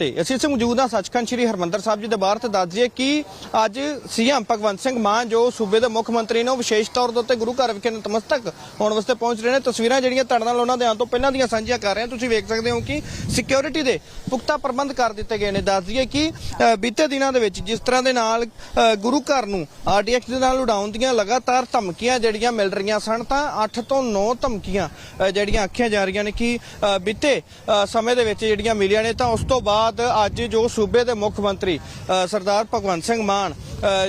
ਤੇ ਅਸੀਂ ਇੱਥੇ ਮੌਜੂਦ ਹਾਂ ਸੱਚਖੰਡ ਸ੍ਰੀ ਹਰਮੰਦਰ ਸਾਹਿਬ ਜੀ ਦੇ ਬਾਹਰ ਤੇ ਦੱਸ ਦਈਏ ਕਿ ਅੱਜ ਸੀਐਮ ਭਗਵੰਤ ਸਿੰਘ ਮਾਨ ਜੋ ਸੂਬੇ ਦੇ ਮੁੱਖ ਮੰਤਰੀ ਨੇ ਉਹ ਵਿਸ਼ੇਸ਼ ਤੌਰ ਦੇ ਉੱਤੇ ਗੁਰੂ ਘਰ ਵਿਖੇ ਨਤਮਸਤਕ ਹੋਣ ਵਾਸਤੇ ਪਹੁੰਚ ਰਹੇ ਨੇ। ਤਸਵੀਰਾਂ ਜਿਹੜੀਆਂ ਤੁਹਾਡੇ ਨਾਲ ਉਹਨਾਂ ਦੇ ਆਉਣ ਤੋਂ ਪਹਿਲਾਂ ਦੀਆਂ ਸਾਂਝੀਆਂ ਕਰ ਰਹੇ ਹਾਂ। ਤੁਸੀਂ ਵੇਖ ਸਕਦੇ ਹੋ ਕਿ ਸਿਕਿਉਰਿਟੀ ਦੇ ਪੁਖਤਾ ਪ੍ਰਬੰਧ ਕਰ ਦਿੱਤੇ ਗਏ ਨੇ। ਦੱਸ ਦਈਏ ਕਿ ਬੀਤੇ ਦਿਨਾਂ ਦੇ ਵਿੱਚ ਜਿਸ ਤਰ੍ਹਾਂ ਦੇ ਨਾਲ ਗੁਰੂ ਘਰ ਨੂੰ ਆਰਡੀਐਕਸ ਦੇ ਨਾਲ ਉਡਾਉਣ ਦੀਆਂ ਲਗਾਤਾਰ ਧਮਕੀਆਂ ਜਿਹੜੀਆਂ ਮਿਲ ਰਹੀਆਂ ਸਨ, ਤਾਂ 8 ਤੋਂ 9 ਧਮਕੀਆਂ ਜਿਹੜੀਆਂ ਆਖੀਆਂ ਜਾ ਰਹੀਆਂ ਨੇ ਕਿ ਬੀਤੇ ਸਮੇਂ ਦੇ ਵਿੱਚ ਜਿਹੜੀਆਂ ਮਿਲੀਆਂ ਨੇ, ਤਾਂ ਉਸ ਤੋਂ ਬਾਅਦ ਅੱਜ ਜੋ ਸੂਬੇ ਦੇ ਮੁੱਖ ਮੰਤਰੀ ਸਰਦਾਰ ਭਗਵੰਤ ਸਿੰਘ ਮਾਨ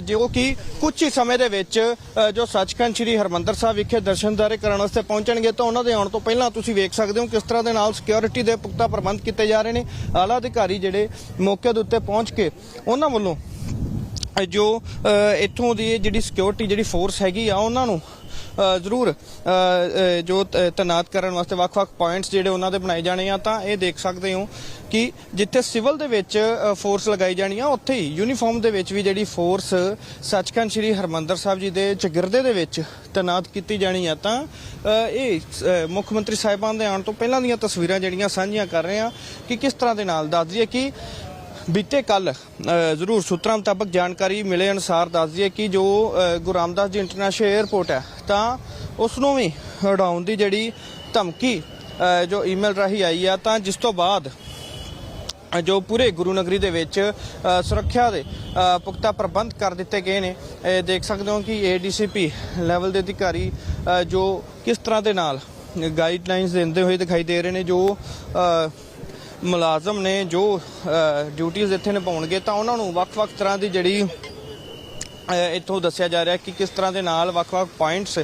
ਜੋ ਕਿ ਕੁਝ ਹੀ ਸਮੇਂ ਦੇ ਵਿੱਚ ਜੋ ਸੱਚਖੰਡ ਸ੍ਰੀ ਹਰਮੰਦਰ ਸਾਹਿਬ ਵਿਖੇ ਦਰਸ਼ਨਦਾਰੇ ਕਰਨ ਵਾਸਤੇ ਪਹੁੰਚਣਗੇ, ਤਾਂ ਉਹਨਾਂ ਦੇ ਆਉਣ ਤੋਂ ਪਹਿਲਾਂ ਤੁਸੀਂ ਵੇਖ ਸਕਦੇ ਹੋ ਕਿਸ ਤਰ੍ਹਾਂ ਦੇ ਨਾਲ ਸਿਕਿਉਰਿਟੀ ਦੇ ਪੁਖਤਾ ਪ੍ਰਬੰਧ ਕੀਤੇ ਜਾ ਰਹੇ ਨੇ। ਆਲਾ ਅਧਿਕਾਰੀ ਜਿਹੜੇ ਮੌਕੇ ਦੇ ਉੱਤੇ ਪਹੁੰਚ ਕੇ ਉਹਨਾਂ ਵੱਲੋਂ, ਜੋ ਇੱਥੋਂ ਦੀ ਜਿਹੜੀ ਸਿਕਿਉਰਿਟੀ ਜਿਹੜੀ ਫੋਰਸ ਹੈਗੀ ਆ, ਉਹਨਾਂ ਨੂੰ ਜ਼ਰੂਰ ਜੋ ਤ- ਤੈਨਾਤ ਕਰਨ ਵਾਸਤੇ ਵੱਖ-ਵੱਖ ਪੁਆਇੰਟਸ ਜਿਹੜੇ ਉਹਨਾਂ ਦੇ ਬਣਾਏ ਜਾਣੇ ਆ, ਤਾਂ ਇਹ ਦੇਖ ਸਕਦੇ ਹੋ ਕਿ ਜਿੱਥੇ ਸਿਵਲ ਦੇ ਵਿੱਚ ਫੋਰਸ ਲਗਾਈ ਜਾਣੀ ਆ, ਉੱਥੇ ਹੀ ਯੂਨੀਫਾਰਮ ਦੇ ਵਿੱਚ ਵੀ ਜਿਹੜੀ ਫੋਰਸ ਸੱਚਖੰਡ ਸ੍ਰੀ ਹਰਮੰਦਰ ਸਾਹਿਬ ਜੀ ਦੇ ਚਗਿਰਦੇ ਦੇ ਵਿੱਚ ਤੈਨਾਤ ਕੀਤੀ ਜਾਣੀ ਆ, ਤਾਂ ਇਹ ਮੁੱਖ ਮੰਤਰੀ ਸਾਹਿਬਾਨ ਦੇ ਆਉਣ ਤੋਂ ਪਹਿਲਾਂ ਦੀਆਂ ਤਸਵੀਰਾਂ ਜਿਹੜੀਆਂ ਸਾਂਝੀਆਂ ਕਰ ਰਹੇ ਆ, ਕਿ ਕਿਸ ਤਰ੍ਹਾਂ ਦੇ ਨਾਲ, ਦੱਸ ਦਈਏ ਕਿ ਬੀਤੇ ਕੱਲ ਜ਼ਰੂਰ ਸੂਤਰਾਂ ਮੁਤਾਬਕ ਜਾਣਕਾਰੀ ਮਿਲੇ ਅਨੁਸਾਰ ਦੱਸ ਦਈਏ ਕਿ ਜੋ ਗੁਰੂ ਰਾਮਦਾਸ ਜੀ ਇੰਟਰਨੈਸ਼ਨਲ 에ਅਰਪੋਰਟ ਹੈ, ਤਾਂ ਉਸ ਨੂੰ ਵੀ ਉਡਾਉਣ ਦੀ ਜਿਹੜੀ ਧਮਕੀ ਜੋ ਈਮੇਲ ਰਾਹੀਂ ਆਈ ਆ, ਤਾਂ ਜਿਸ ਤੋਂ ਬਾਅਦ ਜੋ ਪੂਰੇ ਗੁਰੂ ਨਗਰੀ ਦੇ ਵਿੱਚ ਸੁਰੱਖਿਆ ਦੇ ਪੁਖਤਾ ਪ੍ਰਬੰਧ ਕਰ ਦਿੱਤੇ ਗਏ ਨੇ ਦੇਖ ਸਕਦੇ ਹੋ ਕਿ ਏਡੀਸੀਪੀ ਲੈਵਲ ਦੇ ਅਧਿਕਾਰੀ ਜੋ ਕਿਸ ਤਰ੍ਹਾਂ ਦੇ ਨਾਲ ਗਾਈਡਲਾਈਨਸ ਦਿੰਦੇ ਹੋਏ ਦਿਖਾਈ ਦੇ ਰਹੇ ਨੇ, ਜੋ ਮੁਲਾਜ਼ਮ ਨੇ ਜੋ ਡਿਊਟੀਆਂ ਇੱਥੇ ਨਿਭਾਉਣਗੇ ਤਾਂ ਉਹਨਾਂ ਨੂੰ ਵੱਖ-ਵੱਖ ਤਰ੍ਹਾਂ ਦੀ ਜਿਹੜੀ ਇੱਥੋਂ ਦੱਸਿਆ ਜਾ ਰਿਹਾ ਕਿ ਕਿਸ ਤਰ੍ਹਾਂ ਦੇ ਨਾਲ ਵੱਖ-ਵੱਖ ਪੁਆਇੰਟਸ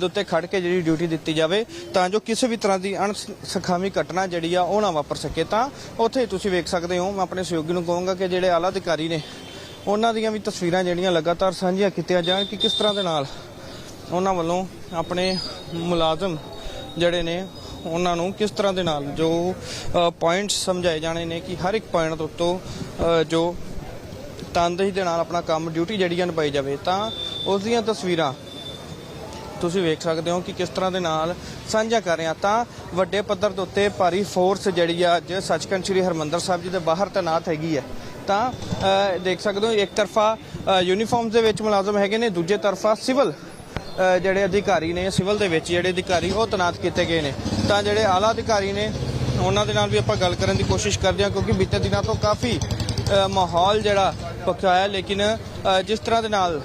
ਦੇ ਉੱਤੇ ਖੜ ਕੇ ਜਿਹੜੀ ਡਿਊਟੀ ਦਿੱਤੀ ਜਾਵੇ ਤਾਂ ਜੋ ਕਿਸੇ ਵੀ ਤਰ੍ਹਾਂ ਦੀ ਅਣਸਖਾਵੀ ਘਟਨਾ ਜਿਹੜੀ ਆ ਉਹ ਨਾ ਵਾਪਰ ਸਕੇ। ਤਾਂ ਉੱਥੇ ਤੁਸੀਂ ਵੇਖ ਸਕਦੇ ਹੋ, ਮੈਂ ਆਪਣੇ ਸਹਿਯੋਗੀ ਨੂੰ ਕਹੂੰਗਾ ਕਿ ਜਿਹੜੇ ਆਲਾ ਅਧਿਕਾਰੀ ਨੇ, ਉਹਨਾਂ ਦੀਆਂ ਵੀ ਤਸਵੀਰਾਂ ਜਿਹੜੀਆਂ ਲਗਾਤਾਰ ਸਾਂਝੀਆਂ ਕੀਤੀਆਂ ਜਾਣ ਕਿ ਕਿਸ ਤਰ੍ਹਾਂ ਦੇ ਨਾਲ ਉਹਨਾਂ ਵੱਲੋਂ ਆਪਣੇ ਮੁਲਾਜ਼ਮ ਜਿਹੜੇ ਨੇ ਉਹਨਾਂ ਨੂੰ ਕਿਸ ਤਰ੍ਹਾਂ ਦੇ ਨਾਲ ਜੋ ਪੁਆਇੰਟਸ ਸਮਝਾਏ ਜਾਣੇ ਨੇ ਕਿ ਹਰ ਇੱਕ ਪੁਆਇੰਟ ਉੱਤੋਂ ਜੋ ਤਨਦੇਹੀ ਦੇ ਨਾਲ ਆਪਣਾ ਕੰਮ ਡਿਊਟੀ ਜਿਹੜੀ ਆ ਨਿਭਾਈ ਜਾਵੇ ਤਾਂ ਉਸ ਦੀਆਂ ਤਸਵੀਰਾਂ ਤੁਸੀਂ ਵੇਖ ਸਕਦੇ ਹੋ ਕਿ ਕਿਸ ਤਰ੍ਹਾਂ ਦੇ ਨਾਲ ਸਾਂਝਾ ਕਰ ਰਹੇ ਆ। ਤਾਂ ਵੱਡੇ ਪੱਧਰ ਦੇ ਉੱਤੇ ਭਾਰੀ ਫੋਰਸ ਜਿਹੜੀ ਆ ਅੱਜ ਸੱਚਖੰਡ ਸ੍ਰੀ ਹਰਮੰਦਰ ਸਾਹਿਬ ਜੀ ਦੇ ਬਾਹਰ ਤੈਨਾਤ ਹੈਗੀ ਹੈ ਤਾਂ ਅ, ਦੇਖ ਸਕਦੇ ਹੋ ਇੱਕ ਤਰਫਾ ਯੂਨੀਫਾਰਮਸ ਦੇ ਵਿੱਚ ਮੁਲਾਜ਼ਮ ਹੈਗੇ ਨੇ ਦੂਜੇ ਤਰਫਾ ਸਿਵਲ ਜਿਹੜੇ ਅਧਿਕਾਰੀ ਨੇ ਸਿਵਲ ਦੇ ਵਿੱਚ ਜਿਹੜੇ ਅਧਿਕਾਰੀ ਉਹ ਤੈਨਾਤ ਕੀਤੇ ਗਏ ਨੇ। ਤਾਂ ਜਿਹੜੇ ਆਲਾ ਅਧਿਕਾਰੀ ਨੇ, ਉਹਨਾਂ ਦੇ ਨਾਲ ਵੀ ਆਪਾਂ ਗੱਲ ਕਰਨ ਦੀ ਕੋਸ਼ਿਸ਼ ਕਰਦੇ ਹਾਂ ਕਿਉਂਕਿ ਬੀਤੇ ਦਿਨਾਂ ਤੋਂ ਕਾਫੀ ਮਾਹੌਲ ਜਿਹੜਾ ਪੱਕਾ ਹੈ। ਲੇਕਿਨ ਜਿਸ ਤਰ੍ਹਾਂ ਦੇ ਨਾਲ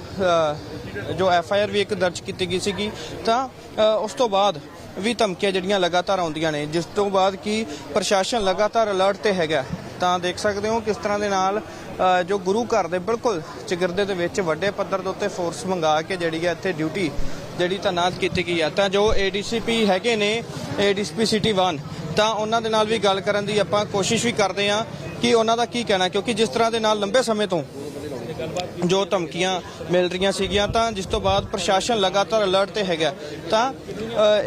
ਜੋ ਐਫ ਆਈ ਆਰ ਵੀ ਇੱਕ ਦਰਜ ਕੀਤੀ ਗਈ ਸੀਗੀ, ਤਾਂ ਉਸ ਤੋਂ ਬਾਅਦ ਵੀ ਧਮਕੀਆਂ ਜਿਹੜੀਆਂ ਲਗਾਤਾਰ ਆਉਂਦੀਆਂ ਨੇ, ਜਿਸ ਤੋਂ ਬਾਅਦ ਕੀ ਪ੍ਰਸ਼ਾਸਨ ਲਗਾਤਾਰ ਅਲਰਟ ਤੇ ਹੈਗਾ। ਤਾਂ ਦੇਖ ਸਕਦੇ ਹੋ ਕਿਸ ਤਰ੍ਹਾਂ ਦੇ ਨਾਲ ਜੋ ਗੁਰੂ ਘਰ ਦੇ ਬਿਲਕੁਲ ਚਿਗਰਦੇ ਦੇ ਵਿੱਚ ਵੱਡੇ ਪੱਧਰ ਦੇ ਉੱਤੇ ਫੋਰਸ ਮੰਗਾ ਕੇ ਜਿਹੜੀ ਹੈ ਇੱਥੇ ਡਿਊਟੀ ਜਿਹੜੀ ਤਾਇਨਾਤ ਕੀਤੀ ਗਈ ਹੈ। ਤਾਂ ਜੋ ਏਡੀਸੀਪੀ ਹੈਗੇ ਨੇ ਏਡੀਸੀਪੀ ਸਿਟੀ 1 ਤਾਂ ਉਹਨਾਂ ਦੇ ਨਾਲ ਵੀ ਗੱਲ ਕਰਨ ਦੀ ਆਪਾਂ ਕੋਸ਼ਿਸ਼ ਵੀ ਕਰਦੇ ਹਾਂ ਕਿ ਉਹਨਾਂ ਦਾ ਕੀ ਕਹਿਣਾ, ਕਿਉਂਕਿ ਜਿਸ ਤਰ੍ਹਾਂ ਦੇ ਨਾਲ ਲੰਬੇ ਸਮੇਂ ਤੋਂ ਜੋ ਧਮਕੀਆਂ ਮਿਲ ਰਹੀਆਂ ਸੀਗੀਆਂ, ਤਾਂ ਜਿਸ ਤੋਂ ਬਾਅਦ ਪ੍ਰਸ਼ਾਸਨ ਲਗਾਤਾਰ ਅਲਰਟ ਤੇ ਹੈਗਾ ਤਾਂ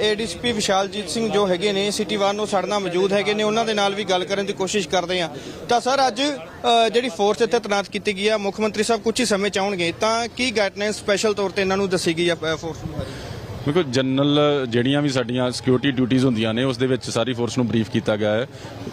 ਏਡੀਸੀਪੀ ਵਿਸ਼ਾਲਜੀਤ ਸਿੰਘ ਜੋ ਹੈਗੇ ਨੇ ਸਿਟੀ ਵਾਰ ਨੂੰ ਸਾਡੇ ਨਾਲ ਮੌਜੂਦ ਹੈਗੇ ਨੇ, ਉਹਨਾਂ ਦੇ ਨਾਲ ਵੀ ਗੱਲ ਕਰਨ ਦੀ ਕੋਸ਼ਿਸ਼ ਕਰਦੇ ਆ ਤਾਂ ਸਰ, ਅੱਜ ਜਿਹੜੀ ਫੋਰਸ ਇੱਥੇ ਤੈਨਾਤ ਕੀਤੀ ਗਈ ਆ, ਮੁੱਖ ਮੰਤਰੀ ਸਾਹਿਬ ਕੁਝ ਹੀ ਸਮੇਂ ਚ ਆਉਣਗੇ, ਤਾਂ ਕੀ ਗਾਈਡਲਾਈਨ ਸਪੈਸ਼ਲ ਤੌਰ ਤੇ ਇਹਨਾਂ ਨੂੰ ਦੱਸੀ ਗਈ ਆ ਫੋਰਸ ਨੂੰ ਦੇਖੋ ਜਨਰਲ ਜਿਹੜੀਆਂ ਵੀ ਸਾਡੀਆਂ ਸਿਕਿਉਰਿਟੀ ਡਿਊਟੀਆਂ ਹੁੰਦੀਆਂ ਨੇ ਉਸ ਦੇ ਵਿੱਚ ਸਾਰੀ ਫੋਰਸ ਨੂੰ ਬਰੀਫ ਕੀਤਾ ਗਿਆ ਹੈ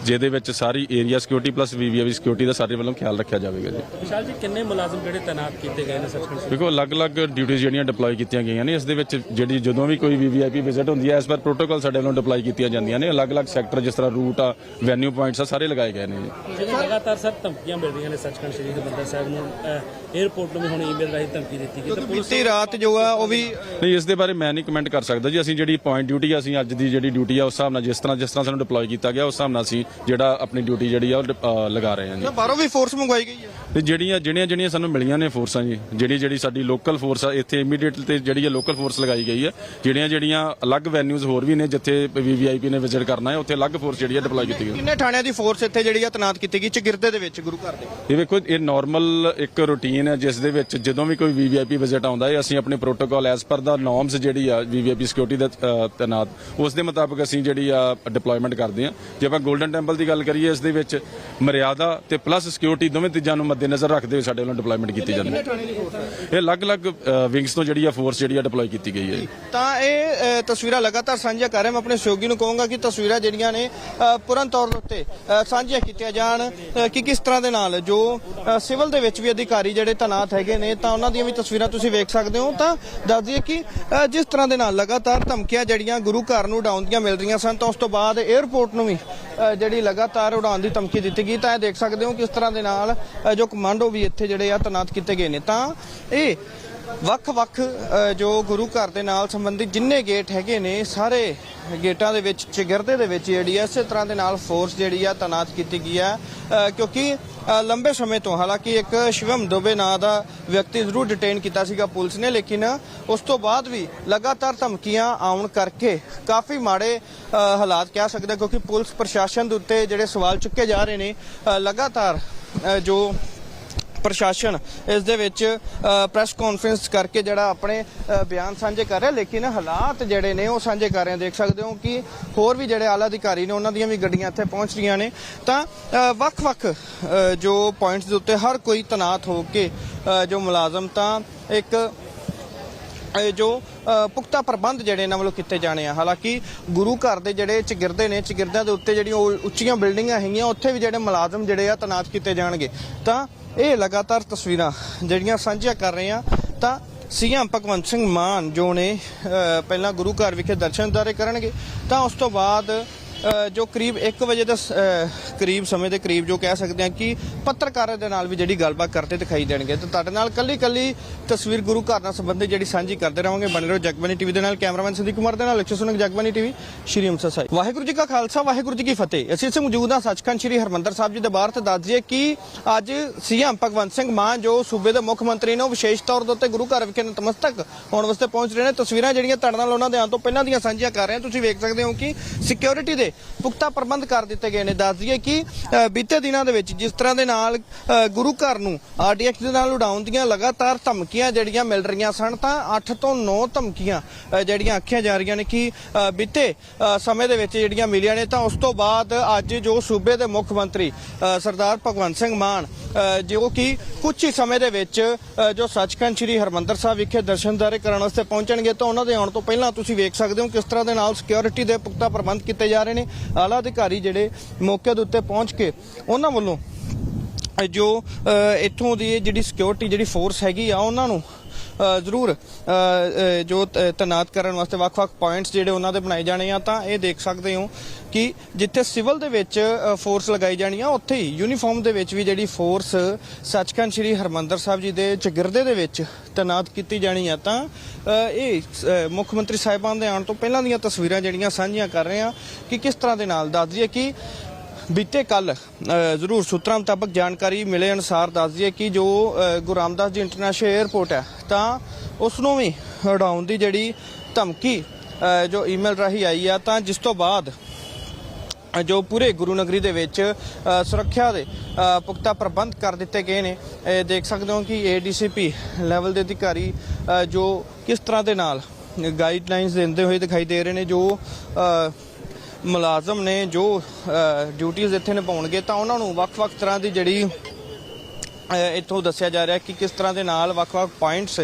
ਜਿਹਦੇ ਵਿੱਚ ਸਾਰੀ area security plus VVI security ਦਾ ਸਾਡੇ ਵੱਲੋਂ ਖਿਆਲ ਰੱਖਿਆ ਜਾਵੇਗਾ ਜੀ। ਵਿਸ਼ਾਲ ਜੀ ਕਿੰਨੇ ਮੁਲਾਜ਼ਮ ਜਿਹੜੇ ਤਾਇਨਾਤ ਕੀਤੇ ਗਏ ਨੇ ਸਾਹਿਬ? ਦੇਖੋ ਅਲੱਗ-ਅਲੱਗ ਡਿਊਟੀਆਂ ਜਿਹੜੀਆਂ ਡਿਪਲੋਏ ਕੀਤੀਆਂ ਗਈਆਂ ਨੇ ਇਸ ਦੇ ਵਿੱਚ ਜਿਹੜੀ ਜਦੋਂ ਵੀ ਕੋਈ ਵੀਵੀਆਈਪੀ ਵਿਜ਼ਿਟ ਹੁੰਦੀ ਹੈ ਇਸ ਪਰ ਪ੍ਰੋਟੋਕਾਲ ਸਾਡੇ ਵੱਲੋਂ ਡਿਪਲੋਏ ਕੀਤੀਆਂ ਜਾਂਦੀਆਂ ਨੇ। ਅਲੱਗ-ਅਲੱਗ ਸੈਕਟਰ ਜਿਸ ਤਰ੍ਹਾਂ ਰੂਟ ਆ ਵੈਨਿਊ ਪੁਆਇੰਟਸ ਆ ਸਾਰੇ ਲਗਾਏ ਗਏ ਨੇ ਜੀ। ਲਗਾਤਾਰ ਸਰ ਧਮਕੀਆਂ ਮਿਲ ਰਹੀਆਂ ਨੇ ਸੱਚਖੰਡ ਸ੍ਰੀ ਹਰਿਮੰਦਰ ਸਾਹਿਬ ਨੂੰ। 에ਅਰਪੋਰਟ ਨੂੰ ਵੀ ਹੁਣ ਈਮੇਲ ਰਾਹੀਂ ਧਮਕੀ ਦਿੱਤੀ ਗਈ ਤੇ ਪੁਲਿਸ ਬੀਤੀ ਰਾਤ ਜੋ ਆ ਉਹ ਵੀ ਨਹੀਂ ਇਸ ਦੇ ਬਾਰੇ ਮੈਂ ਨਹੀਂ ਕਮੈਂਟ ਕਰ ਸਕਦਾ ਜੀ। ਅਸੀਂ ਜਿਹੜੀ ਪੁਆਇੰਟ ਡਿਊਟੀ ਆ ਅਸੀਂ ਅੱਜ ਦੀ ਜਿਹੜੀ ਡਿਊਟੀ ਆ ਉਸ ਹਿਸਾਬ ਨਾਲ ਜਿਸ ਤਰ੍ਹਾਂ ਜਿਸ ਤਰ੍ਹਾਂ ਸਾਨੂੰ ਡਿਪਲੋਏ ਕੀਤਾ ਗਿਆ ਉਸ ਹਿਸਾਬ ਨਾਲ ਅਸੀਂ ਜਿਹੜਾ ਆਪਣੀ ਡਿਊਟੀ ਜਿਹੜੀ ਆ ਉਹ ਡਿਪ- ਅ, ਲਗਾ ਰਹੇ ਹਾਂ ਜੀ। ਬਾਹਰੋਂ ਵੀ ਫੋਰਸ ਮੰਗਵਾਈ ਗਈ ਹੈ ਤੇ ਜਿਹੜੀਆਂ ਜਿਹੜੀਆਂ ਜਿਹੜੀਆਂ ਸਾਨੂੰ ਮਿਲੀਆਂ ਨੇ ਫੋਰਸਾਂ ਜੀ ਜਿਹੜੀ ਜਿਹੜੀ ਸਾਡੀ ਲੋਕਲ ਫੋਰਸ ਆ ਇੱਥੇ ਇਮੀਡੀਏਟ ਤੇ ਜਿਹੜੀ ਲੋਕਲ ਫੋਰਸ ਲਗਾਈ ਗਈ ਹੈ ਜਿਹੜੀਆਂ ਜਿਹੜੀਆਂ ਅਲੱਗ ਵੈਨਿਊਜ਼ ਹੋਰ ਵੀ ਨੇ ਜਿੱਥੇ ਵੀਵੀਆਈਪੀ ਨੇ ਵਿਜ਼ਿਟ ਕਰਨਾ ਹੈ ਉੱਥੇ ਅਲੱਗ ਫੋਰਸ ਜਿਹੜੀ ਹੈ ਡਿਪਲੋਏ ਕੀਤੀ ਗਈ। ਕਿੰਨੇ ਥਾਣਿਆਂ ਦੀ ਫੋਰਸ ਇੱਥੇ ਜਿਹੜੀ ਆ ਤੈਨਾਤ ਕੀਤੀ ਗਈ ਚਗਿਰਦੇ ਦੇ ਵਿੱਚ ਗੁਰੂ ਘਰ ਦੇ ਇਹ ਵੇਖੋ ਇਹ ਨਾਰਮਲ ਇੱਕ ਰੂਟੀਨ ਹੈ ਜਿਸ ਦੇ ਵਿੱਚ ਜਦੋਂ ਵੀ ਕੋਈ ਵੀਵੀਆਈਪੀ ਵਿਜ਼ਿਟ ਆਉਂਦਾ ਹੈ ਅਸੀਂ ਆਪਣੇ ਪ੍ਰੋਟੋਕਾਲ ਐਸ ਪਰ ਦਾ ਨੋਰਮਸ ਜਿਹੜੀ ਆ ਵੀਵੀਆਈਪੀ ਸਿਕਿਉਰਿਟੀ ਦਾ ਤੈਨਾਤ ਉਸ ਦੇ ਮੁਤਾਬਕ ਅਸੀਂ ਜਿਹੜੀ ਆ ਡਿਪਲੋਇਮੈਂਟ ਕਰਦੇ ਆ ਜੇ ਆਪਾਂ 골ਡਨ ਟੈਂਪਲ ਦੀ ਗੱਲ ਕਰੀਏ ਇਸ ਦੇ ਵਿੱਚ ਮਰਿਆਦਾ ਤੇ ਪਲੱਸ ਸਿਕਿਉਰਿਟੀ ਦੋਵੇਂ ਚੀਜ਼ਾਂ ਨੂੰ ਮੱਦੇਨਜ਼ਰ ਰੱਖਦੇ ਹੋਏ ਸਾਡੇ ਵੱਲੋਂ ਡਿਪਲੋਇਮੈਂਟ ਕੀਤੀ ਜਾਂਦੀ ਹੈ। ਇਹ ਅਲੱਗ-ਅਲੱਗ ਵਿੰਗਸ ਤੋਂ ਜਿਹੜੀ ਆ ਫੋਰਸ ਜਿਹੜੀ ਆ ਡਿਪਲੋਏ ਕੀਤੀ ਗਈ ਹੈ। ਤਾਂ ਇਹ ਤਸਵੀਰਾਂ ਲਗਾਤਾਰ ਸਾਂਝੀਆਂ ਕਰ ਰਹੇ। ਮੈਂ ਆਪਣੇ ਸਹਿਯੋਗੀ ਨੂੰ ਕਹੂੰਗਾ ਕਿ ਤਸਵੀਰਾਂ ਜਿਹੜੀਆਂ ਨੇ ਪੂਰਨ ਤੌਰ ਦੇ ਉੱਤੇ ਸਾਂਝੀਆਂ ਕੀਤੀਆਂ ਜਾਣ। ਕਿ ਕਿਸ ਤਰ੍ਹਾਂ ਦੇ ਨਾਲ ਜੋ ਸਿਵਲ ਦੇ ਵਿੱਚ ਵੀ ਅਧਿਕਾਰੀ ਜਿਹੜੇ ਤੈਨਾਤ ਹੈਗੇ ਨੇ, ਤਾਂ ਉਹਨਾਂ ਦੀਆਂ ਵੀ ਤਸਵੀਰਾਂ ਤੁਸੀਂ ਵੇਖ ਸਕਦੇ ਹੋ। ਤਾਂ ਦੱਸ ਦਈਏ ਕਿ ਜਿਸ ਤਰ੍ਹਾਂ ਦੇ ਨਾਲ ਲਗਾਤਾਰ ਧਮਕੀਆਂ ਜਿਹੜੀਆਂ ਗੁਰੂ ਘਰ ਨੂੰ ਉਡਾਉਣ ਦੀਆਂ ਮਿਲ ਰਹੀਆਂ ਸਨ, ਤਾਂ ਉਸ ਤੋਂ ਬਾਅਦ 에ਅਰਪੋਰਟ ਨੂੰ ਵੀ ਜਿਹੜੀ ਲਗਾਤਾਰ ਉਡਾਉਣ ਦੀ ਧਮਕੀ ਦਿੱਤੀ ਗਈ। ਤਾਂ ਇਹ ਦੇਖ ਸਕਦੇ ਹੋ ਕਿਸ ਤਰ੍ਹਾਂ ਦੇ ਨਾਲ ਜੋ ਕਮਾਂਡੋ ਵੀ ਇੱਥੇ ਜਿਹੜੇ ਆ ਤੈਨਾਤ ਕੀਤੇ ਗਏ ਨੇ। ਤਾਂ ਇਹ ਵੱਖ-ਵੱਖ ਜੋ ਗੁਰੂ ਘਰ ਦੇ ਨਾਲ ਸੰਬੰਧਿਤ ਜਿੰਨੇ ਗੇਟ ਹੈਗੇ ਨੇ, ਸਾਰੇ ਗੇਟਾਂ ਦੇ ਵਿੱਚ, ਚਿਗਰਦੇ ਦੇ ਵਿੱਚ ਜਿਹੜੀ ਹੈ ਇਸੇ ਤਰ੍ਹਾਂ ਦੇ ਨਾਲ ਫੋਰਸ ਜਿਹੜੀ ਆ ਤੈਨਾਤ ਕੀਤੀ ਗਈ ਹੈ ਕਿਉਂਕਿ ਲੰਬੇ ਸਮੇਂ ਤੋਂ, ਹਾਲਾਂਕਿ ਇੱਕ ਸ਼ਿਵਮ ਦੁਬੇ ਨਾਂ ਦਾ ਵਿਅਕਤੀ ਜ਼ਰੂਰ ਡਿਟੇਨ ਕੀਤਾ ਸੀਗਾ ਪੁਲਿਸ ਨੇ, ਲੇਕਿਨ ਉਸ ਤੋਂ ਬਾਅਦ ਵੀ ਲਗਾਤਾਰ ਧਮਕੀਆਂ ਆਉਣ ਕਰਕੇ ਕਾਫੀ ਮਾੜੇ ਹਾਲਾਤ ਕਹਿ ਸਕਦੇ ਕਿਉਂਕਿ ਪੁਲਿਸ ਪ੍ਰਸ਼ਾਸਨ ਦੇ ਉੱਤੇ ਜਿਹੜੇ ਸਵਾਲ ਚੁੱਕੇ ਜਾ ਰਹੇ ਨੇ ਲਗਾਤਾਰ ਜੋ ਪ੍ਰਸ਼ਾਸਨ ਇਸ ਦੇ ਵਿੱਚ ਪ੍ਰੈਸ ਕਾਨਫਰੰਸ ਕਰਕੇ ਜਿਹੜਾ ਆਪਣੇ ਬਿਆਨ ਸਾਂਝੇ ਕਰ ਰਿਹਾ। ਲੇਕਿਨ ਹਾਲਾਤ ਜਿਹੜੇ ਨੇ ਉਹ ਸਾਂਝੇ ਕਰ ਰਹੇ ਦੇਖ ਸਕਦੇ ਹੋ ਕਿ ਹੋਰ ਵੀ ਜਿਹੜੇ ਆਲਾ ਅਧਿਕਾਰੀ ਨੇ, ਉਹਨਾਂ ਦੀਆਂ ਵੀ ਗੱਡੀਆਂ ਇੱਥੇ ਪਹੁੰਚ ਰਹੀਆਂ ਨੇ। ਤਾਂ ਵੱਖ-ਵੱਖ ਜੋ ਪੁਆਇੰਟਸ ਦੇ ਉੱਤੇ ਹਰ ਕੋਈ ਤਨਾਤ ਹੋ ਕੇ ਜੋ ਮੁਲਾਜ਼ਮ ਤਾਂ ਇੱਕ ਜੋ ਪੁਖਤਾ ਪ੍ਰਬੰਧ ਜਿਹੜੇ ਇਹਨਾਂ ਵੱਲੋਂ ਕੀਤੇ ਜਾਣੇ ਆ। ਹਾਲਾਂਕਿ ਗੁਰੂ ਘਰ ਦੇ ਜਿਹੜੇ ਚਗਿਰਦੇ ਨੇ, ਚਗਿਰਦਿਆਂ ਦੇ ਉੱਤੇ ਜਿਹੜੀਆਂ ਉਹ ਉੱਚੀਆਂ ਬਿਲਡਿੰਗਾਂ ਹੈਗੀਆਂ, ਉੱਥੇ ਵੀ ਜਿਹੜੇ ਮੁਲਾਜ਼ਮ ਜਿਹੜੇ ਆ ਤੈਨਾਤ ਕੀਤੇ ਜਾਣਗੇ। ਤਾਂ ਇਹ ਲਗਾਤਾਰ ਤਸਵੀਰਾਂ ਜਿਹੜੀਆਂ ਸਾਂਝੀਆਂ ਕਰ ਰਹੇ ਆ ਤਾਂ ਸੀਐਮ ਭਗਵੰਤ ਸਿੰਘ ਮਾਨ ਜੋ ਨੇ ਪਹਿਲਾਂ ਗੁਰੂ ਘਰ ਵਿਖੇ ਦਰਸ਼ਨ ਦਾਰੇ ਕਰਨਗੇ, ਤਾਂ ਉਸ ਤੋਂ ਬਾਅਦ ਜੋ ਕਰੀਬ 1 ਵਜੇ ਦੇ ਕਰੀਬ ਸਮੇਂ ਦੇ ਕਰੀਬ ਜੋ ਕਹਿ ਸਕਦੇ ਹਾਂ ਕਿ ਪੱਤਰਕਾਰਾਂ ਦੇ ਨਾਲ ਵੀ ਜਿਹੜੀ ਗੱਲਬਾਤ ਕਰਦੇ ਦਿਖਾਈ ਦੇਣਗੇ। ਤੇ ਤੁਹਾਡੇ ਨਾਲ ਕੱਲੀ ਕੱਲੀ ਤਸਵੀਰ ਗੁਰੂ ਘਰ ਨਾਲ ਸੰਬੰਧਿਤ ਜਿਹੜੀ ਸਾਂਝੀ ਕਰਦੇ ਰਹਾਂਗੇ। ਬਣੇ ਰਹੋ ਜਗਬਾਨੀ ਟੀਵੀ ਦੇ ਨਾਲ ਕੈਮਰਾਮੈਨ ਸੰਦੀਪ ਕੁਮਾਰ ਦੇ ਨਾਲ ਲక్ష్ਮੀ ਸੁਨਕ ਜਗਬਾਨੀ ਟੀਵੀ, ਸ਼੍ਰੀ ਅੰਮ੍ਰਿਤਸਰ ਸਾਹਿਬ। ਵਾਹਿਗੁਰੂ ਜੀ ਕਾ ਖਾਲਸਾ, ਵਾਹਿਗੁਰੂ ਜੀ ਕੀ ਫਤਿਹ। ਅਸੀਂ ਇਸ ਮੌਜੂਦ ਹਾਂ ਸੱਚਖੰਡ ਸ਼੍ਰੀ ਹਰਮੰਦਰ ਸਾਹਿਬ ਜੀ ਦੇ ਬਾਹਰ। ਤੇ ਦੱਸ ਦਈਏ ਕਿ ਅੱਜ ਸੀਐਮ ਭਗਵੰਤ ਸਿੰਘ ਮਾਨ ਜੋ ਸੂਬੇ ਦੇ ਮੁੱਖ ਮੰਤਰੀ ਨੇ ਉਹ ਵਿਸ਼ੇਸ਼ ਤੌਰ ਦੇ ਉੱਤੇ ਗੁਰੂ ਘਰ ਵਿਖੇ ਨਤਮਸਤਕ ਹੋਣ ਵਾਸਤੇ ਪਹੁੰਚ ਰਹੇ ਨੇ। ਤਸਵੀਰਾਂ ਜਿਹੜੀਆਂ ਤੁਹਾਡੇ ਨਾਲ ਉਹਨਾਂ ਦੇ ਆਉਣ ਤੋਂ ਪਹਿਲਾਂ ਦੀਆਂ ਸਾਂਝੀਆਂ ਕਰ ਰਹੇ ਹਾਂ। ਤੁਸੀਂ ਵੇਖ ਸਕਦੇ ਹੋ ਕਿ ਸਿਕਿਉਰਿਟੀ ਦੇ ਪੁਖਤਾ ਪ੍ਰਬੰਧ ਕਰ ਦਿੱਤੇ ਗਏ ਨੇ। ਦੱਸ ਦਈਏ ਕਿ ਬੀਤੇ ਦਿਨਾਂ ਦੇ ਵਿੱਚ ਜਿਸ ਤਰ੍ਹਾਂ ਦੇ ਨਾਲ ਗੁਰੂ ਘਰ ਨੂੰ ਆਰਡੀਐਕਸ ਦੇ ਨਾਲ ਉਡਾਉਣ ਦੀਆਂ ਲਗਾਤਾਰ ਧਮਕੀਆਂ ਜਿਹੜੀਆਂ ਮਿਲ ਰਹੀਆਂ ਸਨ ਤਾਂ 8 ਤੋਂ 9 ਧਮਕੀਆਂ ਜਿਹੜੀਆਂ ਆਖੀਆਂ ਜਾ ਰਹੀਆਂ ਨੇ ਕਿ ਬੀਤੇ ਸਮੇਂ ਦੇ ਵਿੱਚ ਜਿਹੜੀਆਂ ਮਿਲੀਆਂ ਨੇ ਤਾਂ ਉਸ ਤੋਂ ਬਾਅਦ ਅੱਜ ਜੋ ਸੂਬੇ ਦੇ ਮੁੱਖ ਮੰਤਰੀ ਅ, ਸਰਦਾਰ ਭਗਵੰਤ ਸਿੰਘ ਮਾਨ ਜੋ ਕਿ ਕੁਝ ਹੀ ਸਮੇਂ ਦੇ ਵਿੱਚ ਜੋ ਸੱਚਖੰਡ ਸ੍ਰੀ ਹਰਮੰਦਰ ਸਾਹਿਬ ਵਿਖੇ ਦਰਸ਼ਨਦਾਰੇ ਕਰਨ ਵਾਸਤੇ ਪਹੁੰਚਣਗੇ, ਤਾਂ ਉਹਨਾਂ ਦੇ ਆਉਣ ਤੋਂ ਪਹਿਲਾਂ ਤੁਸੀਂ ਵੇਖ ਸਕਦੇ ਹੋ ਕਿਸ ਤਰ੍ਹਾਂ ਦੇ ਨਾਲ ਸਿਕਿਉਰਿਟੀ ਦੇ ਪੁਖਤਾ ਪ੍ਰਬੰਧ ਕੀਤੇ ਜਾ ਰਹੇ ਨੇ, ਆਲਾ ਅਧਿਕਾਰੀ ਜਿਹੜੇ ਮੌਕੇ ਦੇ ਉੱਤੇ ਪਹੁੰਚ ਕੇ ਉਹਨਾਂ ਵੱਲੋਂ, ਜੋ ਇੱਥੋਂ ਦੀ ਜਿਹੜੀ ਸਿਕਿਉਰਿਟੀ ਜਿਹੜੀ ਫੋਰਸ ਹੈਗੀ ਆ, ਉਹਨਾਂ ਨੂੰ ਜ਼ਰੂਰ ਜੋ ਤ- ਤੈਨਾਤ ਕਰਨ ਵਾਸਤੇ ਵੱਖ-ਵੱਖ ਪੁਆਇੰਟਸ ਜਿਹੜੇ ਉਹਨਾਂ ਦੇ ਬਣਾਏ ਜਾਣੇ ਆ, ਤਾਂ ਇਹ ਦੇਖ ਸਕਦੇ ਹੋ ਕਿ ਜਿੱਥੇ ਸਿਵਲ ਦੇ ਵਿੱਚ ਫੋਰਸ ਲਗਾਈ ਜਾਣੀ ਆ, ਉੱਥੇ ਹੀ ਯੂਨੀਫਾਰਮ ਦੇ ਵਿੱਚ ਵੀ ਜਿਹੜੀ ਫੋਰਸ ਸੱਚਖੰਡ ਸ੍ਰੀ ਹਰਮੰਦਰ ਸਾਹਿਬ ਜੀ ਦੇ ਚਗਿਰਦੇ ਦੇ ਵਿੱਚ ਤੈਨਾਤ ਕੀਤੀ ਜਾਣੀ ਆ, ਤਾਂ ਇਹ ਮੁੱਖ ਮੰਤਰੀ ਸਾਹਿਬਾਨ ਦੇ ਆਉਣ ਤੋਂ ਪਹਿਲਾਂ ਦੀਆਂ ਤਸਵੀਰਾਂ ਜਿਹੜੀਆਂ ਸਾਂਝੀਆਂ ਕਰ ਰਹੇ ਆ, ਕਿ ਕਿਸ ਤਰ੍ਹਾਂ ਦੇ ਨਾਲ, ਦੱਸ ਦਈਏ ਕਿ ਬੀਤੇ ਕੱਲ ਜ਼ਰੂਰ ਸੂਤਰਾਂ ਮੁਤਾਬਕ ਜਾਣਕਾਰੀ ਮਿਲੇ ਅਨੁਸਾਰ ਦੱਸ ਦਈਏ ਕਿ ਜੋ ਗੁਰੂ ਰਾਮਦਾਸ ਜੀ ਇੰਟਰਨੈਸ਼ਨਲ 에ਅਰਪੋਰਟ ਹੈ, ਤਾਂ ਉਸ ਨੂੰ ਵੀ ਉਡਾਉਣ ਦੀ ਜਿਹੜੀ ਧਮਕੀ ਜੋ ਈਮੇਲ ਰਾਹੀਂ ਆਈ ਆ, ਤਾਂ ਜਿਸ ਤੋਂ ਬਾਅਦ ਜੋ ਪੂਰੇ ਗੁਰੂ ਨਗਰੀ ਦੇ ਵਿੱਚ ਸੁਰੱਖਿਆ ਦੇ ਪੁਖਤਾ ਪ੍ਰਬੰਧ ਕਰ ਦਿੱਤੇ ਗਏ ਨੇ ਦੇਖ ਸਕਦੇ ਹੋ ਕਿ ਏਡੀਸੀਪੀ ਲੈਵਲ ਦੇ ਅਧਿਕਾਰੀ ਜੋ ਕਿਸ ਤਰ੍ਹਾਂ ਦੇ ਨਾਲ ਗਾਈਡਲਾਈਨਸ ਦਿੰਦੇ ਹੋਏ ਦਿਖਾਈ ਦੇ ਰਹੇ ਨੇ, ਜੋ ਮੁਲਾਜ਼ਮ ਨੇ ਜੋ ਡਿਊਟੀਆਂ ਇੱਥੇ ਨਿਭਾਉਣਗੇ ਤਾਂ ਉਹਨਾਂ ਨੂੰ ਵੱਖ-ਵੱਖ ਤਰ੍ਹਾਂ ਦੀ ਜਿਹੜੀ ਇੱਥੋਂ ਦੱਸਿਆ ਜਾ ਰਿਹਾ ਕਿ ਕਿਸ ਤਰ੍ਹਾਂ ਦੇ ਨਾਲ ਵੱਖ-ਵੱਖ ਪੁਆਇੰਟਸ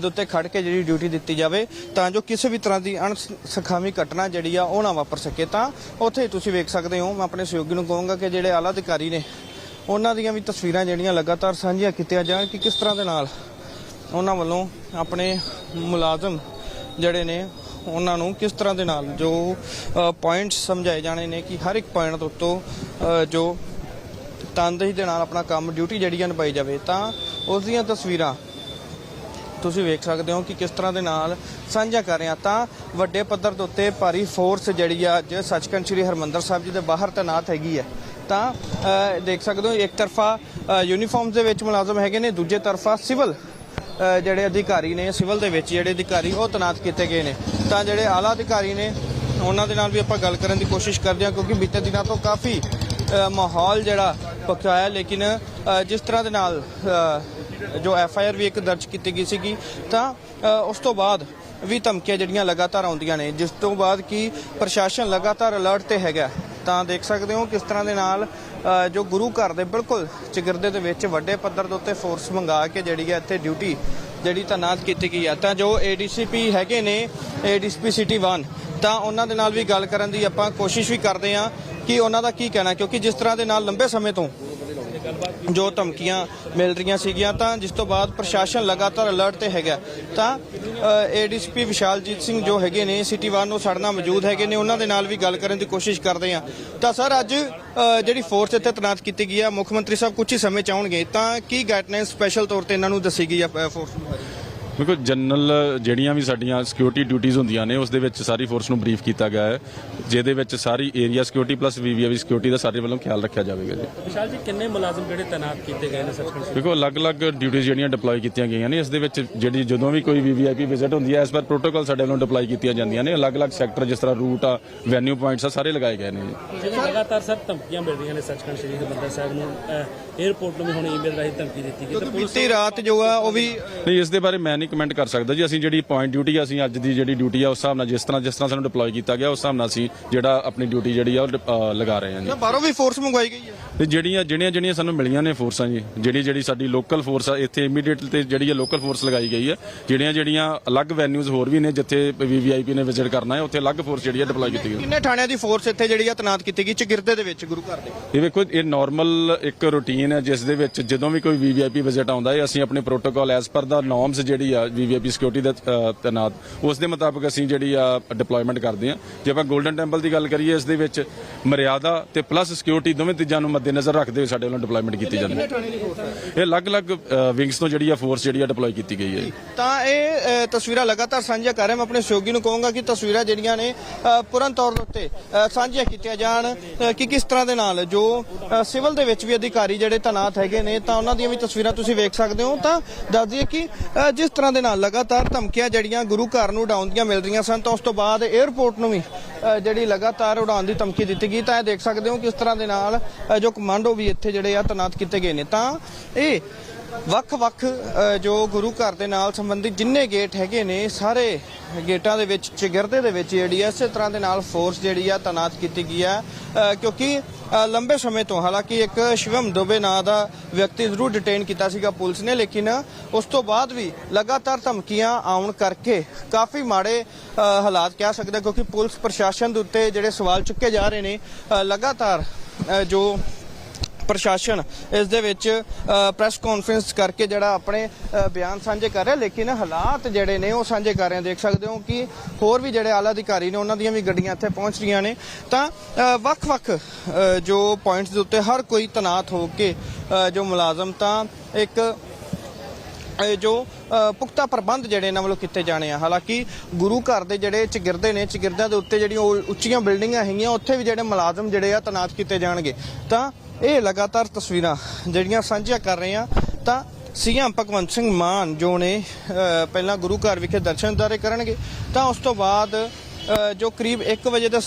ਦੇ ਉੱਤੇ ਖੜ ਕੇ ਜਿਹੜੀ ਡਿਊਟੀ ਦਿੱਤੀ ਜਾਵੇ ਤਾਂ ਜੋ ਕਿਸੇ ਵੀ ਤਰ੍ਹਾਂ ਦੀ ਅਣਸਖਾਵੀ ਘਟਨਾ ਜਿਹੜੀ ਆ ਉਹ ਨਾ ਵਾਪਰ ਸਕੇ। ਤਾਂ ਉੱਥੇ ਤੁਸੀਂ ਵੇਖ ਸਕਦੇ ਹੋ, ਮੈਂ ਆਪਣੇ ਸਹਿਯੋਗੀ ਨੂੰ ਕਹੂੰਗਾ ਕਿ ਜਿਹੜੇ ਆਲਾ ਅਧਿਕਾਰੀ ਨੇ, ਉਹਨਾਂ ਦੀਆਂ ਵੀ ਤਸਵੀਰਾਂ ਜਿਹੜੀਆਂ ਲਗਾਤਾਰ ਸਾਂਝੀਆਂ ਕੀਤੀਆਂ ਜਾਣ ਕਿ ਕਿਸ ਤਰ੍ਹਾਂ ਦੇ ਨਾਲ ਉਹਨਾਂ ਵੱਲੋਂ ਆਪਣੇ ਮੁਲਾਜ਼ਮ ਜਿਹੜੇ ਨੇ ਉਹਨਾਂ ਨੂੰ ਕਿਸ ਤਰ੍ਹਾਂ ਦੇ ਨਾਲ, ਜੋ ਪੁਆਇੰਟਸ ਸਮਝਾਏ ਜਾਣੇ ਨੇ ਕਿ ਹਰ ਇੱਕ ਪੁਆਇੰਟ ਦੇ ਉੱਤੋਂ ਜੋ ਤਨਦੇਹੀ ਦੇ ਨਾਲ ਆਪਣਾ ਕੰਮ ਡਿਊਟੀ ਜਿਹੜੀ ਆ ਨਿਭਾਈ ਜਾਵੇ, ਤਾਂ ਉਸ ਦੀਆਂ ਤਸਵੀਰਾਂ ਤੁਸੀਂ ਵੇਖ ਸਕਦੇ ਹੋ ਕਿ ਕਿਸ ਤਰ੍ਹਾਂ ਦੇ ਨਾਲ ਸਾਂਝਾ ਕਰ ਰਹੇ ਆ ਤਾਂ ਵੱਡੇ ਪੱਧਰ ਦੇ ਉੱਤੇ ਭਾਰੀ ਫੋਰਸ ਜਿਹੜੀ ਆ, ਅੱਜ ਸੱਚਖੰਡ ਸ੍ਰੀ ਹਰਮੰਦਰ ਸਾਹਿਬ ਜੀ ਦੇ ਬਾਹਰ ਤੈਨਾਤ ਹੈਗੀ ਹੈ। ਤਾਂ ਦੇਖ ਸਕਦੇ ਹੋ ਇੱਕ ਤਰਫਾ ਯੂਨੀਫਾਰਮਸ ਦੇ ਵਿੱਚ ਮੁਲਾਜ਼ਮ ਹੈਗੇ ਨੇ, ਦੂਜੇ ਤਰਫਾ ਸਿਵਲ ਜਿਹੜੇ ਅਧਿਕਾਰੀ ਨੇ ਸਿਵਲ ਦੇ ਵਿੱਚ ਜਿਹੜੇ ਅਧਿਕਾਰੀ ਉਹ ਤੈਨਾਤ ਕੀਤੇ ਗਏ ਨੇ। ਤਾਂ ਜਿਹੜੇ ਆਲਾ ਅਧਿਕਾਰੀ ਨੇ, ਉਹਨਾਂ ਦੇ ਨਾਲ ਵੀ ਆਪਾਂ ਗੱਲ ਕਰਨ ਦੀ ਕੋਸ਼ਿਸ਼ ਕਰਦੇ ਹਾਂ ਕਿਉਂਕਿ ਬੀਤੇ ਦਿਨਾਂ ਤੋਂ ਕਾਫੀ ਮਾਹੌਲ ਜਿਹੜਾ ਪੱਕਾ ਹੈ ਲੇਕਿਨ ਜਿਸ ਤਰ੍ਹਾਂ ਦੇ ਨਾਲ ਜੋ ਐਫ ਆਈ ਆਰ ਵੀ ਇੱਕ ਦਰਜ ਕੀਤੀ ਗਈ ਸੀਗੀ, ਤਾਂ ਉਸ ਤੋਂ ਬਾਅਦ ਵੀ ਧਮਕੀਆਂ ਜਿਹੜੀਆਂ ਲਗਾਤਾਰ ਆਉਂਦੀਆਂ ਨੇ, ਜਿਸ ਤੋਂ ਬਾਅਦ ਕੀ ਪ੍ਰਸ਼ਾਸਨ ਲਗਾਤਾਰ ਅਲਰਟ ਤੇ ਹੈਗਾ। ਤਾਂ ਦੇਖ ਸਕਦੇ ਹੋ ਕਿਸ ਤਰ੍ਹਾਂ ਦੇ ਨਾਲ ਜੋ ਗੁਰੂ ਘਰ ਦੇ ਬਿਲਕੁਲ ਚਿਗਰਦੇ ਦੇ ਵਿੱਚ ਵੱਡੇ ਪੱਧਰ ਦੇ ਉੱਤੇ ਫੋਰਸ ਮੰਗਾ ਕੇ ਜਿਹੜੀ ਹੈ ਇੱਥੇ ਡਿਊਟੀ ਜਿਹੜੀ ਤਾਇਨਾਤ ਕੀਤੀ ਗਈ ਹੈ। ਤਾਂ ਜੋ ਏਡੀਸੀਪੀ ਹੈਗੇ ਨੇ ਏਡੀਸੀਪੀ ਸਿਟੀ 1 ਤਾਂ ਉਹਨਾਂ ਦੇ ਨਾਲ ਵੀ ਗੱਲ ਕਰਨ ਦੀ ਆਪਾਂ ਕੋਸ਼ਿਸ਼ ਵੀ ਕਰਦੇ ਹਾਂ ਕਿ ਉਹਨਾਂ ਦਾ ਕੀ ਕਹਿਣਾ, ਕਿਉਂਕਿ ਜਿਸ ਤਰ੍ਹਾਂ ਦੇ ਨਾਲ ਲੰਬੇ ਸਮੇਂ ਤੋਂ ਜੋ ਧਮਕੀਆਂ ਮਿਲ ਰਹੀਆਂ ਸੀਗੀਆਂ, ਤਾਂ ਜਿਸ ਤੋਂ ਬਾਅਦ ਪ੍ਰਸ਼ਾਸਨ ਲਗਾਤਾਰ ਅਲਰਟ ਤੇ ਹੈਗਾ ਤਾਂ ਏਡੀਸੀਪੀ ਵਿਸ਼ਾਲਜੀਤ ਸਿੰਘ ਜੋ ਹੈਗੇ ਨੇ, ਸਿਟੀ ਵਾਰ ਨੂੰ ਸਾਡੇ ਨਾਲ ਮੌਜੂਦ ਹੈਗੇ ਨੇ, ਉਹਨਾਂ ਦੇ ਨਾਲ ਵੀ ਗੱਲ ਕਰਨ ਦੀ ਕੋਸ਼ਿਸ਼ ਕਰਦੇ ਹਾਂ। ਤਾਂ ਸਰ, ਅੱਜ ਜਿਹੜੀ ਫੋਰਸ ਇੱਥੇ ਤੈਨਾਤ ਕੀਤੀ ਗਈ ਆ, ਮੁੱਖ ਮੰਤਰੀ ਸਾਹਿਬ ਕੁਝ ਹੀ ਸਮੇਂ ਚ ਆਉਣਗੇ, ਤਾਂ ਕੀ ਗਾਈਡਲਾਈਨ ਸਪੈਸ਼ਲ ਤੌਰ ਤੇ ਇਹਨਾਂ ਨੂੰ ਦੱਸੀ ਗਈ ਆ ਫੋਰਸ ਨੂੰ? ਦੇਖੋ ਜਨਰਲ ਜਿਹੜੀਆਂ ਵੀ ਸਾਡੀਆਂ ਸਿਕਿਉਰਿਟੀ ਡਿਊਟੀਆਂ ਹੁੰਦੀਆਂ ਨੇ ਉਸ ਦੇ ਵਿੱਚ ਸਾਰੀ ਫੋਰਸ ਨੂੰ ਬਰੀਫ ਕੀਤਾ ਗਿਆ ਹੈ। ਜਿਹਦੇ ਵਿੱਚ ਸਾਰੀ area security plus VVI security ਦਾ ਸਾਰੇ ਵੱਲੋਂ ਖਿਆਲ ਰੱਖਿਆ ਜਾਵੇਗਾ ਜੀ। ਵਿਸ਼ਾਲ ਜੀ ਕਿੰਨੇ ਮੁਲਾਜ਼ਮ ਜਿਹੜੇ ਤਾਇਨਾਤ ਕੀਤੇ ਗਏ ਨੇ ਸਾਹਿਬ ਦੇਖੋ ਅਲੱਗ-ਅਲੱਗ ਡਿਊਟੀਆਂ ਜਿਹੜੀਆਂ ਡਿਪਲੋਏ ਕੀਤੀਆਂ ਗਈਆਂ ਨੇ ਇਸ ਦੇ ਵਿੱਚ ਜਿਹੜੀ ਜਦੋਂ ਵੀ ਕੋਈ ਵੀਵੀਆਈਪੀ ਵਿਜ਼ਿਟ ਹੁੰਦੀ ਹੈ ਇਸ ਪਰ ਪ੍ਰੋਟੋਕਾਲ ਸਾਡੇ ਵੱਲੋਂ ਡਿਪਲੋਏ ਕੀਤੀਆਂ ਜਾਂਦੀਆਂ ਨੇ। ਅਲੱਗ-ਅਲੱਗ ਸੈਕਟਰ ਜਿਸ ਤਰ੍ਹਾਂ ਰੂਟ ਆ ਵੈਨਿਊ ਪੁਆਇੰਟਸ ਆ ਸਾਰੇ ਲਗਾਏ ਗਏ ਨੇ ਜੀ। ਲਗਾਤਾਰ ਸਰ ਧਮਕੀਆਂ ਮਿਲ ਰਹੀਆਂ ਨੇ ਸੱਚਖੰਡ ਸ੍ਰੀ ਹਰਿਮੰਦਰ ਸਾਹਿਬ ਨੂੰ 에ਅਰਪੋਰਟ ਨੂੰ ਵੀ ਹੁਣ ਈਮੇਲ ਰਾਹੀਂ ਧਮਕੀ ਦਿੱਤੀ ਗਈ ਤੇ ਕਿਉਂਕਿ ਬੀਤੀ ਰਾਤ ਜੋ ਆ ਉਹ ਵੀ ਨਹੀਂ ਇਸ ਦੇ ਬਾਰੇ ਮੈਂ ਨਹੀਂ ਕਮੈਂਟ ਕਰ ਸਕਦਾ ਜੀ। ਅਸੀਂ ਜਿਹੜੀ ਪੁਆਇੰਟ ਡਿਊਟੀ ਆ ਅਸੀਂ ਅੱਜ ਦੀ ਜਿਹੜੀ ਡਿਊਟੀ ਆ ਉਸ ਹਿਸਾਬ ਨਾਲ ਜਿਸ ਤਰ੍ਹਾਂ ਜਿਸ ਤਰ੍ਹਾਂ ਸਾਨੂੰ ਡਿਪਲੋਏ ਕੀਤਾ ਗਿਆ ਉਸ ਹਿਸਾਬ ਨਾਲ ਅਸੀਂ ਜਿਹੜਾ ਆਪਣੀ ਡਿਊਟੀ ਜਿਹੜੀ ਆ ਉਹ ਡਿਪ- ਅ, ਲਗਾ ਰਹੇ ਹਾਂ ਜੀ। ਬਾਹਰੋਂ ਵੀ ਫੋਰਸ ਮੰਗਵਾਈ ਗਈ ਹੈ। ਤੇ ਜਿਹੜੀਆਂ ਜਿਹੜੀਆਂ ਜਿਹੜੀਆਂ ਸਾਨੂੰ ਮਿਲੀਆਂ ਨੇ ਫੋਰਸਾਂ ਜੀ। ਜਿਹੜੀ ਜਿਹੜੀ ਸਾਡੀ ਲੋਕਲ ਫੋਰਸ ਆ ਇੱਥੇ ਇਮੀਡੀਏਟ ਤੇ ਜਿਹੜੀ ਹੈ ਲੋਕਲ ਫੋਰਸ ਲਗਾਈ ਗਈ ਹੈ ਜਿਹੜੀਆਂ ਜਿਹੜੀਆਂ ਅਲੱਗ ਵੈਨਿਊਜ਼ ਹੋਰ ਵੀ ਨੇ ਜਿੱਥੇ ਵੀਵੀਆਈਪੀ ਨੇ ਵਿਜ਼ਿਟ ਕਰਨਾ ਹੈ ਉੱਥੇ ਅਲੱਗ ਫੋਰਸ ਜਿਹੜੀ ਹੈ ਡਿਪਲੋਏ ਕੀਤੀ ਗਈ। ਕਿੰਨੇ ਥਾਣਿਆਂ ਦੀ ਫੋਰਸ ਇੱਥੇ ਜਿਹੜੀ ਆ ਤੈਨਾਤ ਕੀਤੀ ਗਈ? ਚਿਗਰਦੇ ਦੇ ਵਿੱਚ ਗੁਰੂ ਘਰ ਦੇ। ਇਹ ਵੇਖੋ ਇਹ ਨਾਰਮਲ ਇੱਕ ਰੂਟੀਨ ਹੈ ਜਿਸ ਦੇ ਵਿੱਚ ਜਦੋਂ ਵੀ ਕੋਈ ਵੀਵੀਆਈਪੀ ਵਿਜ਼ਿਟ ਆਉਂਦਾ ਹੈ ਅਸੀਂ ਆਪਣੇ ਪ੍ਰੋਟੋਕਾਲ ਐਸ ਪਰ ਦਾ ਨੋਰਮਸ ਜਿਹੜੀ ਆ ਵੀਵੀਆਈਪੀ ਸਿਕਿਉਰਿਟੀ ਦਾ ਅ, ਉਸ ਦੇ ਮੁਤਾਬਕ ਅਸੀਂ ਜਿਹੜੀ ਆ ਡਿਪਲੋਇਮੈਂਟ ਕਰਦੇ ਹਾਂ। ਜੇ ਆਪਾਂ 골ਡਨ ਟੈਂਪਲ ਦੀ ਗੱਲ ਕਰੀਏ ਇਸ ਦੇ ਵਿੱਚ ਮਰਿਆਦਾ ਤੇ ਪਲੱਸ ਸਿਕਿਉਰਿਟੀ ਦੋਵੇਂ ਚੀਜ਼ਾਂ ਨੂੰ ਮੱਦੇਨਜ਼ਰ ਰੱਖਦੇ ਹੋਏ ਸਾਡੇ ਵੱਲੋਂ ਡਿਪਲੋਇਮੈਂਟ ਕੀਤੀ ਜਾਂਦੀ ਹੈ। ਇਹ ਅਲੱਗ-ਅਲੱਗ ਵਿੰਗਸ ਤੋਂ ਜਿਹੜੀ ਆ ਫੋਰਸ ਜਿਹੜੀ ਆ ਡਿਪਲੋਏ ਕੀਤੀ ਗਈ ਹੈ। ਤਾਂ ਇਹ ਤਸਵੀਰਾਂ ਲਗਾਤਾਰ ਸਾਂਝੀਆਂ ਕਰ ਰਿਹਾ। ਮੈਂ ਆਪਣੇ ਸਹਿਯੋਗੀ ਨੂੰ ਕਹੂੰਗਾ ਕਿ ਤਸਵੀਰਾਂ ਜਿਹੜੀਆਂ ਨੇ ਪੂਰਨ ਤੌਰ ਉੱਤੇ ਸਾਂਝੀਆਂ ਕੀਤੀਆਂ ਜਾਣ। ਕਿ ਕਿਸ ਤਰ੍ਹਾਂ ਦੇ ਨਾਲ ਜੋ ਸਿਵਲ ਦੇ ਵਿੱਚ ਵੀ ਅਧਿਕਾਰੀ ਜਿਹੜੇ ਤਾਇਨਾਤ ਹੈਗੇ ਨੇ ਤਾਂ ਉਹਨਾਂ ਦੀਆਂ ਵੀ ਤਸਵੀਰਾਂ ਤੁਸੀਂ ਵੇਖ ਸਕਦੇ ਹੋ। ਤਾਂ ਦੱਸ ਦਈਏ ਕਿ ਜਿਸ ਤਰ੍ਹਾਂ ਦੇ ਨਾਲ ਲਗਾਤਾਰ ਧਮਕੀਆਂ ਜਿਹੜੀਆਂ ਗੁਰੂ ਘਰ ਨੂੰ ਉਡਾਉਣ ਦੀਆਂ ਮਿਲ ਰਹੀਆਂ ਸਨ, ਤਾਂ ਉਸ ਤੋਂ ਬਾਅਦ 에ਅਰਪੋਰਟ ਨੂੰ ਵੀ ਜਿਹੜੀ ਲਗਾਤਾਰ ਉਡਾਉਣ ਦੀ ਧਮਕੀ ਦਿੱਤੀ ਗਈ। ਤਾਂ ਇਹ ਦੇਖ ਸਕਦੇ ਹੋ ਕਿਸ ਤਰ੍ਹਾਂ ਦੇ ਨਾਲ ਜੋ ਕਮਾਂਡੋ ਵੀ ਇੱਥੇ ਜਿਹੜੇ ਆ ਤਾਇਨਾਤ ਕੀਤੇ ਗਏ ਨੇ। ਤਾਂ ਇਹ ਵੱਖ-ਵੱਖ ਜੋ ਗੁਰੂ ਘਰ ਦੇ ਨਾਲ ਸੰਬੰਧਿਤ ਜਿੰਨੇ ਗੇਟ ਹੈਗੇ ਨੇ, ਸਾਰੇ ਗੇਟਾਂ ਦੇ ਵਿੱਚ, ਚਿਗਰਦੇ ਦੇ ਵਿੱਚ ਜਿਹੜੀ ਹੈ ਇਸੇ ਤਰ੍ਹਾਂ ਦੇ ਨਾਲ ਫੋਰਸ ਜਿਹੜੀ ਆ ਤਾਇਨਾਤ ਕੀਤੀ ਗਈ ਹੈ ਕਿਉਂਕਿ ਲੰਬੇ ਸਮੇਂ ਤੋਂ, ਹਾਲਾਂਕਿ ਇੱਕ ਸ਼ਿਵਮ ਦੁਬੇ ਨਾਂ ਦਾ ਵਿਅਕਤੀ ਜ਼ਰੂਰ ਡਿਟੇਨ ਕੀਤਾ ਸੀਗਾ ਪੁਲਿਸ ਨੇ, ਲੇਕਿਨ ਉਸ ਤੋਂ ਬਾਅਦ ਵੀ ਲਗਾਤਾਰ ਧਮਕੀਆਂ ਆਉਣ ਕਰਕੇ ਕਾਫੀ ਮਾੜੇ ਹਾਲਾਤ ਕਹਿ ਸਕਦੇ ਕਿਉਂਕਿ ਪੁਲਿਸ ਪ੍ਰਸ਼ਾਸਨ ਦੇ ਉੱਤੇ ਜਿਹੜੇ ਸਵਾਲ ਚੁੱਕੇ ਜਾ ਰਹੇ ਨੇ ਲਗਾਤਾਰ ਜੋ ਪ੍ਰਸ਼ਾਸਨ ਇਸ ਦੇ ਵਿੱਚ ਪ੍ਰੈਸ ਕਾਨਫਰੰਸ ਕਰਕੇ ਜਿਹੜਾ ਆਪਣੇ ਬਿਆਨ ਸਾਂਝੇ ਕਰ ਰਿਹਾ। ਲੇਕਿਨ ਹਾਲਾਤ ਜਿਹੜੇ ਨੇ ਉਹ ਸਾਂਝੇ ਕਰ ਰਹੇ ਦੇਖ ਸਕਦੇ ਹੋ ਕਿ ਹੋਰ ਵੀ ਜਿਹੜੇ ਆਲਾ ਅਧਿਕਾਰੀ ਨੇ, ਉਹਨਾਂ ਦੀਆਂ ਵੀ ਗੱਡੀਆਂ ਇੱਥੇ ਪਹੁੰਚ ਰਹੀਆਂ ਨੇ। ਤਾਂ ਵੱਖ-ਵੱਖ ਜੋ ਪੁਆਇੰਟਸ ਦੇ ਉੱਤੇ ਹਰ ਕੋਈ ਤਨਾਤ ਹੋ ਕੇ ਜੋ ਮੁਲਾਜ਼ਮ ਤਾਂ ਇੱਕ ਜੋ ਪੁਖਤਾ ਪ੍ਰਬੰਧ ਜਿਹੜੇ ਇਹਨਾਂ ਵੱਲੋਂ ਕੀਤੇ ਜਾਣੇ ਆ। ਹਾਲਾਂਕਿ ਗੁਰੂ ਘਰ ਦੇ ਜਿਹੜੇ ਚਗਿਰਦੇ ਨੇ, ਚਗਿਰਦਿਆਂ ਦੇ ਉੱਤੇ ਜਿਹੜੀਆਂ ਉਹ ਉੱਚੀਆਂ ਬਿਲਡਿੰਗਾਂ ਹੈਗੀਆਂ, ਉੱਥੇ ਵੀ ਜਿਹੜੇ ਮੁਲਾਜ਼ਮ ਜਿਹੜੇ ਆ ਤਨਾਤ ਕੀਤੇ ਜਾਣਗੇ। ਤਾਂ ਇਹ ਲਗਾਤਾਰ ਤਸਵੀਰਾਂ ਜਿਹੜੀਆਂ ਸਾਂਝੀਆਂ ਕਰ ਰਹੇ ਆ, ਤਾਂ ਸੀਐਮ ਭਗਵੰਤ ਸਿੰਘ ਮਾਨ ਜੋ ਨੇ ਪਹਿਲਾਂ ਗੁਰੂ ਘਰ ਵਿਖੇ ਦਰਸ਼ਨ ਦਾਰੇ ਕਰਨਗੇ, ਤਾਂ ਉਸ ਤੋਂ ਬਾਅਦ ਜੋ ਕਰੀਬ 1 ਵਜੇ ਦੇ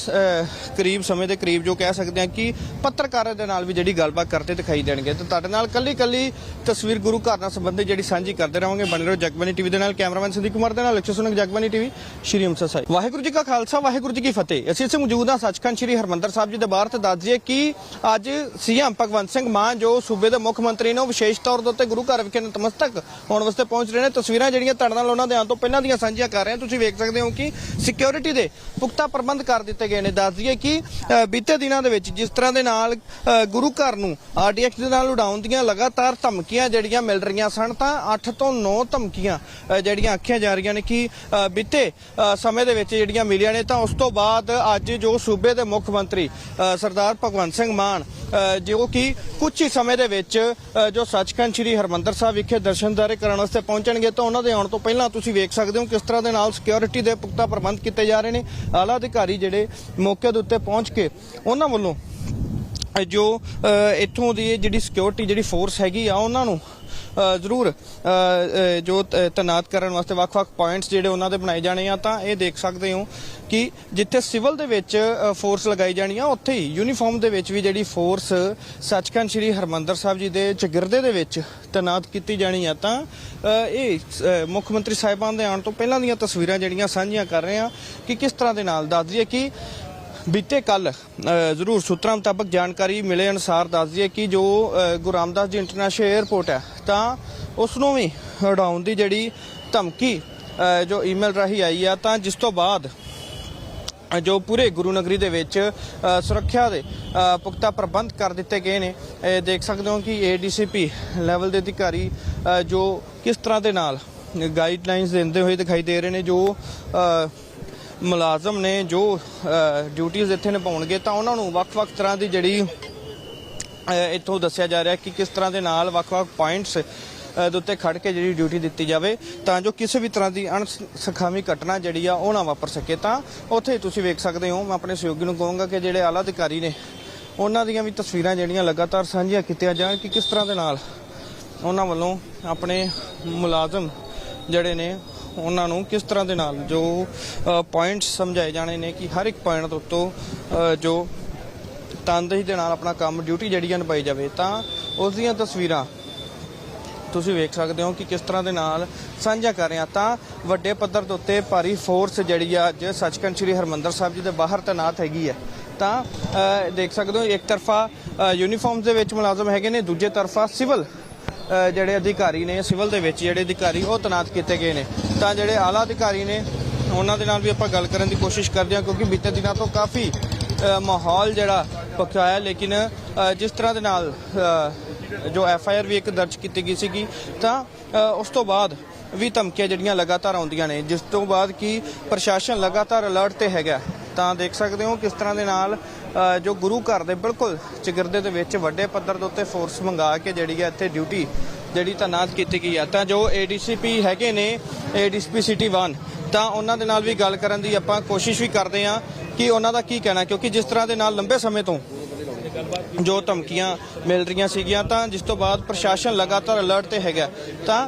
ਕਰੀਬ ਸਮੇਂ ਦੇ ਕਰੀਬ ਜੋ ਕਹਿ ਸਕਦੇ ਆ ਕਿ ਪੱਤਰਕਾਰਾਂ ਦੇ ਨਾਲ ਵੀ ਜਿਹੜੀ ਗੱਲਬਾਤ ਕਰਦੇ ਦਿਖਾਈ ਦੇਣਗੇ। ਤੇ ਤੁਹਾਡੇ ਨਾਲ ਕੱਲੀ ਕੱਲੀ ਤਸਵੀਰ ਗੁਰੂ ਘਰ ਨਾਲ ਸੰਬੰਧਿਤ ਜਿਹੜੀ ਸਾਂਝੀ ਕਰਦੇ ਰਹਾਂਗੇ। ਬਣੇ ਰਹੋ ਜਗਬਾਨੀ ਟੀਵੀ ਦੇ ਨਾਲ, ਕੈਮਰਾਮੈਨ ਸੰਦੀਪ ਕੁਮਾਰ ਦੇ ਨਾਲ ਲక్ష్ਮੀ ਸੁਨਕ ਜਗਬਾਨੀ ਟੀਵੀ, ਸ਼੍ਰੀ ਅੰਮ੍ਰਿਤਸਰ ਸਾਹਿਬ। ਵਾਹਿਗੁਰੂ ਜੀ ਕਾ ਖਾਲਸਾ, ਵਾਹਿਗੁਰੂ ਜੀ ਕੀ ਫਤਿਹ। ਅਸੀਂ ਇੱਥੇ ਮੌਜੂਦ ਹਾਂ ਸੱਚਖੰਡ ਸ਼੍ਰੀ ਹਰਮੰਦਰ ਸਾਹਿਬ ਜੀ ਦੇ ਬਾਹਰ ਤੇ ਦੱਸ ਦਈਏ ਕਿ ਅੱਜ ਸੀਐਮ ਭਗਵੰਤ ਸਿੰਘ ਮਾਨ ਜੋ ਸੂਬੇ ਦੇ ਮੁੱਖ ਮੰਤਰੀ ਨੇ ਉਹ ਵਿਸ਼ੇਸ਼ ਤੌਰ ਦੇ ਉੱਤੇ ਗੁਰੂ ਘਰ ਵਿਖੇ ਨਤਮਸਤਕ ਹੋਣ ਵਾਸਤੇ ਪਹੁੰਚ ਰਹੇ ਨੇ। ਤਸਵੀਰਾਂ ਜਿਹੜੀਆਂ ਤੁਹਾਡੇ ਨਾਲ ਉਹਨਾਂ ਦੇ ਆਉਣ ਤੋਂ ਪਹਿਲਾਂ ਦੀਆਂ ਸਾਂਝੀਆਂ ਕਰ ਰਹੇ ਹਾਂ। ਤੁਸੀਂ ਵੇਖ ਸਕਦੇ ਹੋ ਕਿ ਸਿਕਿਉਰਿਟੀ ਦੇ ਪੁਖਤਾ ਪ੍ਰਬੰਧ ਕਰ ਦਿੱਤੇ ਗਏ ਨੇ। ਦੱਸ ਦਈਏ ਕਿ ਬੀਤੇ ਦਿਨਾਂ ਦੇ ਵਿੱਚ ਜਿਸ ਤਰ੍ਹਾਂ ਦੇ ਨਾਲ ਅ, ਗੁਰੂ ਘਰ ਨੂੰ ਆਰਡੀਐਕਸ ਦੇ ਨਾਲ ਉਡਾਉਣ ਦੀਆਂ ਲਗਾਤਾਰ ਧਮਕੀਆਂ ਜਿਹੜੀਆਂ ਮਿਲ ਰਹੀਆਂ ਸਨ ਤਾਂ 8 ਤੋਂ 9 ਧਮਕੀਆਂ ਜਿਹੜੀਆਂ ਆਖੀਆਂ ਜਾ ਰਹੀਆਂ ਨੇ ਕਿ ਬੀਤੇ ਸਮੇਂ ਦੇ ਵਿੱਚ ਜਿਹੜੀਆਂ ਮਿਲੀਆਂ ਨੇ ਤਾਂ ਉਸ ਤੋਂ ਬਾਅਦ ਅੱਜ ਜੋ ਸੂਬੇ ਦੇ ਮੁੱਖ ਮੰਤਰੀ ਅ, ਸਰਦਾਰ ਭਗਵੰਤ ਸਿੰਘ ਮਾਨ ਜੋ ਕਿ ਕੁਝ ਹੀ ਸਮੇਂ ਦੇ ਵਿੱਚ ਜੋ ਸੱਚਖੰਡ ਸ੍ਰੀ ਹਰਮੰਦਰ ਸਾਹਿਬ ਵਿਖੇ ਦਰਸ਼ਨ ਦਰਸ਼ਨਦਾਰੇ ਕਰਨ ਵਾਸਤੇ ਪਹੁੰਚਣਗੇ ਤਾਂ ਉਹਨਾਂ ਦੇ ਆਉਣ ਤੋਂ ਪਹਿਲਾਂ ਤੁਸੀਂ ਵੇਖ ਸਕਦੇ ਹੋ ਕਿਸ ਤਰ੍ਹਾਂ ਦੇ ਨਾਲ ਸਿਕਿਉਰਿਟੀ ਦੇ ਪੁਖਤਾ ਪ੍ਰਬੰਧ ਕੀਤੇ ਜਾ ਰਹੇ ਨੇ। ਆਲਾ ਅਧਿਕਾਰੀ ਜਿਹੜੇ ਮੌਕੇ ਦੇ ਉੱਤੇ ਪਹੁੰਚ ਕੇ ਉਹਨਾਂ ਵੱਲੋਂ ਜੋ ਅ, ਇੱਥੋਂ ਦੀ ਜਿਹੜੀ ਸਿਕਿਉਰਿਟੀ ਜਿਹੜੀ ਫੋਰਸ ਹੈਗੀ ਆ ਉਹਨਾਂ ਨੂੰ ਜ਼ਰੂਰ ਜੋ ਤ- ਤੈਨਾਤ ਕਰਨ ਵਾਸਤੇ ਵੱਖ-ਵੱਖ ਪੁਆਇੰਟਸ ਜਿਹੜੇ ਉਹਨਾਂ ਦੇ ਬਣਾਏ ਜਾਣੇ ਆ, ਤਾਂ ਇਹ ਦੇਖ ਸਕਦੇ ਹੋ ਕਿ ਜਿੱਥੇ ਸਿਵਲ ਦੇ ਵਿੱਚ ਫੋਰਸ ਲਗਾਈ ਜਾਣੀ ਆ, ਉੱਥੇ ਹੀ ਯੂਨੀਫਾਰਮ ਦੇ ਵਿੱਚ ਵੀ ਜਿਹੜੀ ਫੋਰਸ ਸੱਚਖੰਡ ਸ੍ਰੀ ਹਰਮੰਦਰ ਸਾਹਿਬ ਜੀ ਦੇ ਚਗਿਰਦੇ ਦੇ ਵਿੱਚ ਤੈਨਾਤ ਕੀਤੀ ਜਾਣੀ ਆ, ਤਾਂ ਇਹ ਮੁੱਖ ਮੰਤਰੀ ਸਾਹਿਬਾਨ ਦੇ ਆਉਣ ਤੋਂ ਪਹਿਲਾਂ ਦੀਆਂ ਤਸਵੀਰਾਂ ਜਿਹੜੀਆਂ ਸਾਂਝੀਆਂ ਕਰ ਰਹੇ ਆ, ਕਿ ਕਿਸ ਤਰ੍ਹਾਂ ਦੇ ਨਾਲ ਦੱਸ ਦਈਏ ਕਿ ਬੀਤੇ ਕੱਲ ਜ਼ਰੂਰ ਸੂਤਰਾਂ ਮੁਤਾਬਕ ਜਾਣਕਾਰੀ ਮਿਲੇ ਅਨੁਸਾਰ ਦੱਸ ਦਈਏ ਕਿ ਜੋ ਗੁਰੂ ਰਾਮਦਾਸ ਜੀ ਇੰਟਰਨੈਸ਼ਨਲ 에ਅਰਪੋਰਟ ਹੈ, ਤਾਂ ਉਸ ਨੂੰ ਵੀ ਉਡਾਉਣ ਦੀ ਜਿਹੜੀ ਧਮਕੀ ਜੋ ਈਮੇਲ ਰਾਹੀਂ ਆਈ ਆ, ਤਾਂ ਜਿਸ ਤੋਂ ਬਾਅਦ, ਜੋ ਪੂਰੇ ਗੁਰੂ ਨਗਰੀ ਦੇ ਵਿੱਚ ਸੁਰੱਖਿਆ ਦੇ ਪੁਖਤਾ ਪ੍ਰਬੰਧ ਕਰ ਦਿੱਤੇ ਗਏ ਨੇ ਦੇਖ ਸਕਦੇ ਹੋ ਕਿ ਏਡੀਸੀਪੀ ਲੈਵਲ ਦੇ ਅਧਿਕਾਰੀ ਜੋ ਕਿਸ ਤਰ੍ਹਾਂ ਦੇ ਨਾਲ ਗਾਈਡਲਾਈਨਸ ਦਿੰਦੇ ਹੋਏ ਦਿਖਾਈ ਦੇ ਰਹੇ ਨੇ, ਜੋ ਮੁਲਾਜ਼ਮ ਨੇ ਜੋ ਡਿਊਟੀਆਂ ਇੱਥੇ ਨਿਭਾਉਣਗੇ ਤਾਂ ਉਹਨਾਂ ਨੂੰ ਵੱਖ-ਵੱਖ ਤਰ੍ਹਾਂ ਦੀ ਜਿਹੜੀ ਇੱਥੋਂ ਦੱਸਿਆ ਜਾ ਰਿਹਾ ਕਿ ਕਿਸ ਤਰ੍ਹਾਂ ਦੇ ਨਾਲ ਵੱਖ-ਵੱਖ ਪੁਆਇੰਟਸ ਦੇ ਉੱਤੇ ਖੜ ਕੇ ਜਿਹੜੀ ਡਿਊਟੀ ਦਿੱਤੀ ਜਾਵੇ ਤਾਂ ਜੋ ਕਿਸੇ ਵੀ ਤਰ੍ਹਾਂ ਦੀ ਅਣਸਖਾਵੀ ਘਟਨਾ ਜਿਹੜੀ ਆ ਉਹ ਨਾ ਵਾਪਰ ਸਕੇ। ਤਾਂ ਉੱਥੇ ਤੁਸੀਂ ਵੇਖ ਸਕਦੇ ਹੋ, ਮੈਂ ਆਪਣੇ ਸਹਿਯੋਗੀ ਨੂੰ ਕਹੂੰਗਾ ਕਿ ਜਿਹੜੇ ਆਲਾ ਅਧਿਕਾਰੀ ਨੇ, ਉਹਨਾਂ ਦੀਆਂ ਵੀ ਤਸਵੀਰਾਂ ਜਿਹੜੀਆਂ ਲਗਾਤਾਰ ਸਾਂਝੀਆਂ ਕੀਤੀਆਂ ਜਾਣ ਕਿ ਕਿਸ ਤਰ੍ਹਾਂ ਦੇ ਨਾਲ ਉਹਨਾਂ ਵੱਲੋਂ ਆਪਣੇ ਮੁਲਾਜ਼ਮ ਜਿਹੜੇ ਨੇ ਉਹਨਾਂ ਨੂੰ ਕਿਸ ਤਰ੍ਹਾਂ ਦੇ ਨਾਲ ਜੋ ਪੁਆਇੰਟਸ ਸਮਝਾਏ ਜਾਣੇ ਨੇ ਕਿ ਹਰ ਇੱਕ ਪੁਆਇੰਟ ਦੇ ਉੱਤੋਂ ਜੋ ਤਨਦੇਹੀ ਦੇ ਨਾਲ ਆਪਣਾ ਕੰਮ ਡਿਊਟੀ ਜਿਹੜੀ ਆ ਨਿਭਾਈ ਜਾਵੇ, ਤਾਂ ਉਸ ਦੀਆਂ ਤਸਵੀਰਾਂ ਤੁਸੀਂ ਵੇਖ ਸਕਦੇ ਹੋ ਕਿ ਕਿਸ ਤਰ੍ਹਾਂ ਦੇ ਨਾਲ ਸਾਂਝਾ ਕਰ ਰਹੇ ਆ ਤਾਂ ਵੱਡੇ ਪੱਧਰ ਦੇ ਉੱਤੇ ਭਾਰੀ ਫੋਰਸ ਜਿਹੜੀ ਆ ਅੱਜ ਸੱਚਖੰਡ ਸ੍ਰੀ ਹਰਮੰਦਰ ਸਾਹਿਬ ਜੀ ਦੇ ਬਾਹਰ ਤੈਨਾਤ ਹੈਗੀ ਹੈ। ਤਾਂ ਦੇਖ ਸਕਦੇ ਹੋ ਇੱਕ ਤਰਫਾ ਯੂਨੀਫਾਰਮਸ ਦੇ ਵਿੱਚ ਮੁਲਾਜ਼ਮ ਹੈਗੇ ਨੇ, ਦੂਜੇ ਤਰਫਾ ਸਿਵਲ ਜਿਹੜੇ ਅਧਿਕਾਰੀ ਨੇ, ਸਿਵਲ ਦੇ ਵਿੱਚ ਜਿਹੜੇ ਅਧਿਕਾਰੀ, ਉਹ ਤੈਨਾਤ ਕੀਤੇ ਗਏ ਨੇ। ਤਾਂ ਜਿਹੜੇ ਆਲਾ ਅਧਿਕਾਰੀ ਨੇ, ਉਹਨਾਂ ਦੇ ਨਾਲ ਵੀ ਆਪਾਂ ਗੱਲ ਕਰਨ ਦੀ ਕੋਸ਼ਿਸ਼ ਕਰਦੇ ਹਾਂ, ਕਿਉਂਕਿ ਬੀਤੇ ਦਿਨਾਂ ਤੋਂ ਕਾਫੀ ਮਾਹੌਲ ਜਿਹੜਾ ਪੱਕਾ ਲੇਕਿਨ ਜਿਸ ਤਰ੍ਹਾਂ ਦੇ ਨਾਲ ਜੋ ਐਫ ਆਈ ਆਰ ਵੀ ਇੱਕ ਦਰਜ ਕੀਤੀ ਗਈ ਸੀਗੀ, ਤਾਂ ਉਸ ਤੋਂ ਬਾਅਦ ਵੀ ਧਮਕੀਆਂ ਜਿਹੜੀਆਂ ਲਗਾਤਾਰ ਆਉਂਦੀਆਂ ਨੇ, ਜਿਸ ਤੋਂ ਬਾਅਦ ਕਿ ਪ੍ਰਸ਼ਾਸਨ ਲਗਾਤਾਰ ਅਲਰਟ ਤੇ ਹੈਗਾ। ਤਾਂ ਦੇਖ ਸਕਦੇ ਹੋ ਕਿਸ ਤਰ੍ਹਾਂ ਦੇ ਨਾਲ ਜੋ ਗੁਰੂ ਘਰ ਦੇ ਬਿਲਕੁਲ ਚਗਿਰਦੇ ਦੇ ਵਿੱਚ ਵੱਡੇ ਪੱਧਰ ਦੇ ਉੱਤੇ ਫੋਰਸ ਮੰਗਾ ਕੇ ਜਿਹੜੀ ਹੈ ਇੱਥੇ ਡਿਊਟੀ ਜਿਹੜੀ ਤਾਇਨਾਤ ਕੀਤੀ ਗਈ ਹੈ। ਤਾਂ ਜੋ ਏਡੀਸੀਪੀ ਹੈਗੇ ਨੇ ਏਡੀਸੀਪੀ ਸਿਟੀ 1 ਤਾਂ ਉਹਨਾਂ ਦੇ ਨਾਲ ਵੀ ਗੱਲ ਕਰਨ ਦੀ ਆਪਾਂ ਕੋਸ਼ਿਸ਼ ਵੀ ਕਰਦੇ ਹਾਂ ਕਿ ਉਹਨਾਂ ਦਾ ਕੀ ਕਹਿਣਾ ਕਿਉਂਕਿ ਜਿਸ ਤਰ੍ਹਾਂ ਦੇ ਨਾਲ ਲੰਬੇ ਸਮੇਂ ਤੋਂ ਜੋ ਧਮਕੀਆਂ ਮਿਲ ਰਹੀਆਂ ਸੀਗੀਆਂ, ਤਾਂ ਜਿਸ ਤੋਂ ਬਾਅਦ ਪ੍ਰਸ਼ਾਸਨ ਲਗਾਤਾਰ ਅਲਰਟ ਤੇ ਹੈਗਾ ਤਾਂ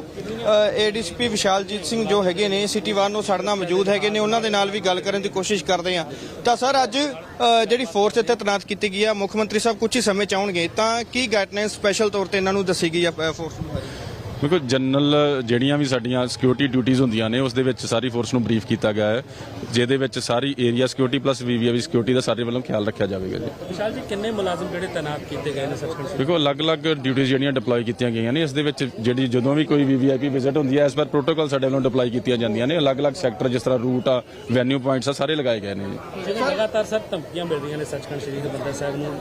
ਏਡੀਸੀਪੀ ਵਿਸ਼ਾਲਜੀਤ ਸਿੰਘ ਜੋ ਹੈਗੇ ਨੇ ਸਿਟੀ ਵਾਰ ਨੂੰ ਸਾਡੇ ਨਾਲ ਮੌਜੂਦ ਹੈਗੇ ਨੇ, ਉਹਨਾਂ ਦੇ ਨਾਲ ਵੀ ਗੱਲ ਕਰਨ ਦੀ ਕੋਸ਼ਿਸ਼ ਕਰਦੇ ਹਾਂ। ਤਾਂ ਸਰ, ਅੱਜ ਜਿਹੜੀ ਫੋਰਸ ਇੱਥੇ ਤੈਨਾਤ ਕੀਤੀ ਗਈ ਆ, ਮੁੱਖ ਮੰਤਰੀ ਸਾਹਿਬ ਕੁਝ ਹੀ ਸਮੇਂ ਚ ਆਉਣਗੇ, ਤਾਂ ਕੀ ਗਾਈਡਲਾਈਨ ਸਪੈਸ਼ਲ ਤੌਰ ਤੇ ਇਹਨਾਂ ਨੂੰ ਦੱਸੀ ਗਈ ਆ ਫੋਰਸ ਨੂੰ ਕਿਉਂਕਿ ਜਨਰਲ ਜਿਹੜੀਆਂ ਵੀ ਸਾਡੀਆਂ ਸਿਕਿਉਰਿਟੀ ਡਿਊਟੀਆਂ ਹੁੰਦੀਆਂ ਨੇ ਉਸ ਦੇ ਵਿੱਚ ਸਾਰੀ ਫੋਰਸ ਨੂੰ ਬਰੀਫ ਕੀਤਾ ਗਿਆ ਹੈ ਜਿਹਦੇ ਵਿੱਚ ਸਾਰੀ area security plus VVI security ਦਾ ਸਾਡੇ ਵੱਲੋਂ ਖਿਆਲ ਰੱਖਿਆ ਜਾਵੇਗਾ ਜੀ। ਵਿਸ਼ਾਲ ਜੀ ਕਿੰਨੇ ਮੁਲਾਜ਼ਮ ਜਿਹੜੇ ਤਾਇਨਾਤ ਕੀਤੇ ਗਏ ਨੇ ਸਾਹਿਬ ਦੇਖੋ ਅਲੱਗ-ਅਲੱਗ ਡਿਊਟੀਆਂ ਜਿਹੜੀਆਂ ਡਿਪਲੋਏ ਕੀਤੀਆਂ ਗਈਆਂ ਨੇ ਇਸ ਦੇ ਵਿੱਚ ਜਿਹੜੀ ਜਦੋਂ ਵੀ ਕੋਈ ਵੀਵੀਆਈਪੀ ਵਿਜ਼ਿਟ ਹੁੰਦੀ ਹੈ ਇਸ ਪਰ ਪ੍ਰੋਟੋਕਾਲ ਸਾਡੇ ਵੱਲੋਂ ਡਿਪਲੋਏ ਕੀਤੀਆਂ ਜਾਂਦੀਆਂ ਨੇ। ਅਲੱਗ-ਅਲੱਗ ਸੈਕਟਰ ਜਿਸ ਤਰ੍ਹਾਂ ਰੂਟ ਆ ਵੈਨਿਊ ਪੁਆਇੰਟਸ ਆ ਸਾਰੇ ਲਗਾਏ ਗਏ ਨੇ ਜੀ। ਲਗਾਤਾਰ ਸਰ ਧਮਕੀਆਂ ਮਿਲ ਰਹੀਆਂ ਨੇ ਸੱਚਖੰਡ ਸ੍ਰੀ ਹਰਿਮੰਦਰ ਸਾਹਿਬ ਨੂੰ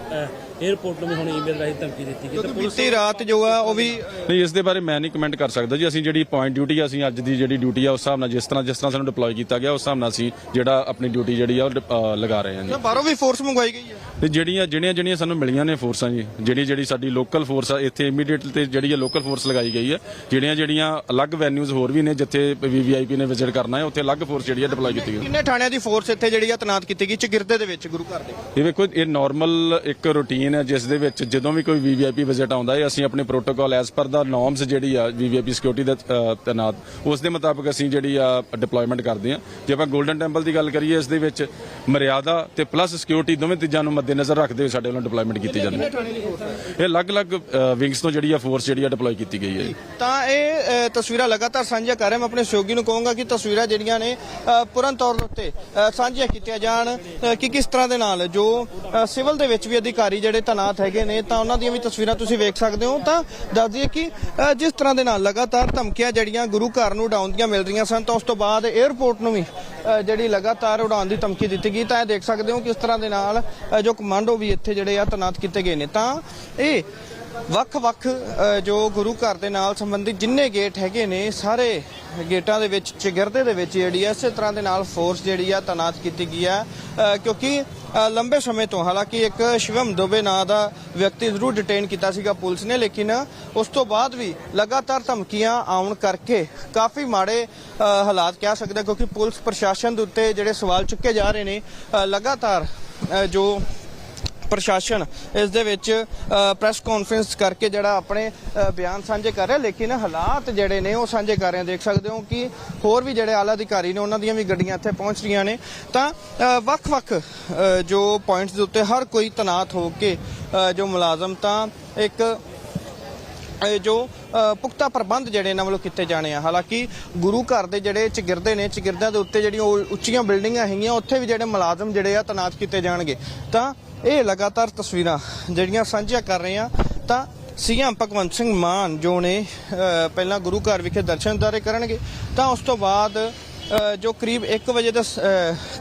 에ਅਰਪੋਰਟ ਨੂੰ ਵੀ ਹੁਣ ਈਮੇਲ ਰਾਹੀਂ ਧਮਕੀ ਦਿੱਤੀ ਗਈ ਤੇ ਪੁਲਿਸ ਰਾਤ ਜੋ ਆ ਉਹ ਵੀ ਨਹੀਂ ਇਸ ਦੇ ਬਾਰੇ ਮੈਂ ਨਹੀਂ ਕਮੈਂਟ ਕਰ ਸਕਦਾ ਜੀ। ਅਸੀਂ ਜਿਹੜੀ ਪੁਆਇੰਟ ਡਿਊਟੀ ਆ ਅਸੀਂ ਅੱਜ ਦੀ ਜਿਹੜੀ ਡਿਊਟੀ ਆ ਉਸ ਹਿਸਾਬ ਨਾਲ ਜਿਸ ਤਰ੍ਹਾਂ ਜਿਸ ਤਰ੍ਹਾਂ ਸਾਨੂੰ ਡਿਪਲੋਏ ਕੀਤਾ ਗਿਆ ਉਸ ਹਿਸਾਬ ਨਾਲ ਅਸੀਂ ਜਿਹੜਾ ਆਪਣੀ ਡਿਊਟੀ ਜਿਹੜੀ ਆ ਉਹ ਡਿਪ- ਅ, ਲਗਾ ਰਹੇ ਹਾਂ ਜੀ। ਬਾਹਰੋਂ ਵੀ ਫੋਰਸ ਮੰਗਵਾਈ ਗਈ ਹੈ? ਤੇ ਜਿਹੜੀਆਂ ਜਿਹੜੀਆਂ ਜਿਹੜੀਆਂ ਸਾਨੂੰ ਮਿਲੀਆਂ ਨੇ ਫੋਰਸਾਂ ਜੀ ਜਿਹੜੀ ਜਿਹੜੀ ਸਾਡੀ ਲੋਕਲ ਫੋਰਸ ਆ ਇੱਥੇ ਇਮੀਡੀਏਟ ਤੇ ਜਿਹੜੀ ਹੈ ਲੋਕਲ ਫੋਰਸ ਲਗਾਈ ਗਈ ਹੈ ਜਿਹੜੀਆਂ ਜਿਹੜੀਆਂ ਅਲੱਗ ਵੈਨਿਊਜ਼ ਹੋਰ ਵੀ ਨੇ ਜਿੱਥੇ ਵੀਵੀਆਈਪੀ ਨੇ ਵਿਜ਼ਿਟ ਕਰਨਾ ਹੈ ਉੱਥੇ ਅਲੱਗ ਫੋਰਸ ਜਿਹੜੀ ਹੈ ਡਿਪਲੋਏ ਕੀਤੀ ਗਈ। ਕਿੰਨੇ ਥਾਣਿਆਂ ਦੀ ਫੋਰਸ ਇੱਥੇ ਜਿਹੜੀ ਆ ਤੈਨਾਤ ਕੀਤੀ ਗਈ? ਚਗਿਰਦੇ ਦੇ ਵਿੱਚ ਗੁਰੂ ਘਰ ਦੇ ਇਹ ਵੇਖੋ ਇਹ ਨਾਰਮਲ ਇੱਕ ਰੂਟੀਨ ਹੈ ਜਿਸ ਦੇ ਵਿੱਚ ਜਦੋਂ ਵੀ ਕੋਈ ਵੀਵੀਆਈਪੀ ਵਿਜ਼ਿਟ ਆਉਂਦਾ ਹੈ ਅਸੀਂ ਆਪਣੇ ਪ੍ਰੋਟੋਕਾਲ ਐਸ ਪਰ ਦਾ ਨੋਰਮਸ ਜਿਹੜੀ ਆ ਵੀਵੀਆਈਪੀ ਸਿਕਿਉਰਿਟੀ ਦਾ ਅ, ਉਸ ਦੇ ਮੁਤਾਬਕ ਅਸੀਂ ਜਿਹੜੀ ਆ ਡਿਪਲੋਇਮੈਂਟ ਕਰਦੇ ਹਾਂ। ਜੇ ਆਪਾਂ 골ਡਨ ਟੈਂਪਲ ਦੀ ਗੱਲ ਕਰੀਏ ਇਸ ਦੇ ਵਿੱਚ ਮਰਿਆਦਾ ਤੇ ਪਲੱਸ ਸਿਕਿਉਰਿਟੀ ਦੋਵੇਂ ਚੀਜ਼ਾਂ ਨੂੰ ਮੱਦੇਨਜ਼ਰ ਰੱਖਦੇ ਹੋਏ ਸਾਡੇ ਵੱਲੋਂ ਡਿਪਲੋਇਮੈਂਟ ਕੀਤੀ ਜਾਂਦੀ ਹੈ। ਇਹ ਅਲੱਗ-ਅਲੱਗ ਵਿੰਗਸ ਤੋਂ ਜਿਹੜੀ ਆ ਫੋਰਸ ਜਿਹੜੀ ਆ ਡਿਪਲੋਏ ਕੀਤੀ ਗਈ ਹੈ। ਤਾਂ ਇਹ ਤਸਵੀਰਾਂ ਲਗਾਤਾਰ ਸਾਂਝੀਆਂ ਕਰ ਰਿਹਾ ਮੈਂ ਆਪਣੇ ਸਹਿਯੋਗੀ ਨੂੰ ਕਹੂੰਗਾ ਕਿ ਤਸਵੀਰਾਂ ਜਿਹੜੀਆਂ ਨੇ ਪੂਰਨ ਤੌਰ ਦੇ ਉੱਤੇ ਸਾਂਝੀਆਂ ਕੀਤੀਆਂ ਜਾਣ ਕਿ ਕਿਸ ਤਰ੍ਹਾਂ ਦੇ ਨਾਲ ਜੋ ਸਿਵਲ ਦੇ ਵਿੱਚ ਵੀ ਅਧਿਕਾਰੀ ਜਿਹੜੇ ਤੈਨਾਤ ਹੈਗੇ ਨੇ ਤਾਂ ਉਹਨਾਂ ਦੀਆਂ ਵੀ ਤਸਵੀਰਾਂ ਤੁਸੀਂ ਵੇਖ ਸਕਦੇ ਹੋ। ਤਾਂ ਦੱਸ ਦਈਏ ਕਿ ਜਿਸ ਤਰ੍ਹਾਂ ਦੇ ਨਾਲ ਲਗਾਤਾਰ ਧਮਕੀਆਂ ਜਿਹੜੀਆਂ ਗੁਰੂ ਘਰ ਨੂੰ ਉਡਾਉਣ ਦੀਆਂ ਮਿਲ ਰਹੀਆਂ ਸਨ, ਤਾਂ ਉਸ ਤੋਂ ਬਾਅਦ 에ਅਰਪੋਰਟ ਨੂੰ ਵੀ ਜਿਹੜੀ ਲਗਾਤਾਰ ਉਡਾਉਣ ਦੀ ਧਮਕੀ ਦਿੱਤੀ ਗਈ, ਤਾਂ ਇਹ ਦੇਖ ਸਕਦੇ ਹੋ ਕਿਸ ਤਰ੍ਹਾਂ ਦੇ ਨਾਲ ਜੋ ਕਮਾਂਡੋ ਵੀ ਇੱਥੇ ਜਿਹੜੇ ਆ ਤੈਨਾਤ ਕੀਤੇ ਗਏ ਨੇ। ਤਾਂ ਇਹ ਵੱਖ-ਵੱਖ ਜੋ ਗੁਰੂ ਘਰ ਦੇ ਨਾਲ ਸੰਬੰਧਿਤ ਜਿੰਨੇ ਗੇਟ ਹੈਗੇ ਨੇ, ਸਾਰੇ ਗੇਟਾਂ ਦੇ ਵਿੱਚ, ਚਿਗਰਦੇ ਦੇ ਵਿੱਚ ਜਿਹੜੀ ਹੈ ਇਸੇ ਤਰ੍ਹਾਂ ਦੇ ਨਾਲ ਫੋਰਸ ਜਿਹੜੀ ਆ ਤਾਇਨਾਤ ਕੀਤੀ ਗਈ ਹੈ ਕਿਉਂਕਿ ਲੰਬੇ ਸਮੇਂ ਤੋਂ, ਹਾਲਾਂਕਿ ਇੱਕ ਸ਼ਿਵਮ ਦੁਬੇ ਨਾਂ ਦਾ ਵਿਅਕਤੀ ਜ਼ਰੂਰ ਡਿਟੇਨ ਕੀਤਾ ਸੀਗਾ ਪੁਲਿਸ ਨੇ, ਲੇਕਿਨ ਉਸ ਤੋਂ ਬਾਅਦ ਵੀ ਲਗਾਤਾਰ ਧਮਕੀਆਂ ਆਉਣ ਕਰਕੇ ਕਾਫੀ ਮਾੜੇ ਹਾਲਾਤ ਕਹਿ ਸਕਦੇ ਕਿਉਂਕਿ ਪੁਲਿਸ ਪ੍ਰਸ਼ਾਸਨ ਦੇ ਉੱਤੇ ਜਿਹੜੇ ਸਵਾਲ ਚੁੱਕੇ ਜਾ ਰਹੇ ਨੇ ਲਗਾਤਾਰ ਜੋ ਪ੍ਰਸ਼ਾਸਨ ਇਸ ਦੇ ਵਿੱਚ ਪ੍ਰੈਸ ਕਾਨਫਰੰਸ ਕਰਕੇ ਜਿਹੜਾ ਆਪਣੇ ਬਿਆਨ ਸਾਂਝੇ ਕਰ ਰਿਹਾ। ਲੇਕਿਨ ਹਾਲਾਤ ਜਿਹੜੇ ਨੇ ਉਹ ਸਾਂਝੇ ਕਰ ਰਹੇ ਦੇਖ ਸਕਦੇ ਹੋ ਕਿ ਹੋਰ ਵੀ ਜਿਹੜੇ ਆਲਾ ਅਧਿਕਾਰੀ ਨੇ, ਉਹਨਾਂ ਦੀਆਂ ਵੀ ਗੱਡੀਆਂ ਇੱਥੇ ਪਹੁੰਚ ਰਹੀਆਂ ਨੇ। ਤਾਂ ਵੱਖ-ਵੱਖ ਜੋ ਪੁਆਇੰਟਸ ਦੇ ਉੱਤੇ ਹਰ ਕੋਈ ਤਨਾਤ ਹੋ ਕੇ ਜੋ ਮੁਲਾਜ਼ਮ, ਤਾਂ ਇੱਕ ਜੋ ਪੁਖਤਾ ਪ੍ਰਬੰਧ ਜਿਹੜੇ ਇਹਨਾਂ ਵੱਲੋਂ ਕੀਤੇ ਜਾਣੇ ਆ। ਹਾਲਾਂਕਿ ਗੁਰੂ ਘਰ ਦੇ ਜਿਹੜੇ ਚਗਿਰਦੇ ਨੇ, ਚਗਿਰਦਿਆਂ ਦੇ ਉੱਤੇ ਜਿਹੜੀਆਂ ਉੱਚੀਆਂ ਬਿਲਡਿੰਗਾਂ ਹੈਗੀਆਂ, ਉੱਥੇ ਵੀ ਜਿਹੜੇ ਮੁਲਾਜ਼ਮ ਜਿਹੜੇ ਆ ਤਨਾਤ ਕੀਤੇ ਜਾਣਗੇ। ਤਾਂ ਇਹ ਲਗਾਤਾਰ ਤਸਵੀਰਾਂ ਜਿਹੜੀਆਂ ਸਾਂਝੀਆਂ ਕਰ ਰਹੇ ਆ ਤਾਂ ਸੀਐਮ ਭਗਵੰਤ ਸਿੰਘ ਮਾਨ ਜੋ ਨੇ ਪਹਿਲਾਂ ਗੁਰੂ ਘਰ ਵਿਖੇ ਦਰਸ਼ਨ ਦਾਰੇ ਕਰਨਗੇ, ਤਾਂ ਉਸ ਤੋਂ ਬਾਅਦ ਜੋ ਕਰੀਬ 1 ਵਜੇ ਦੇ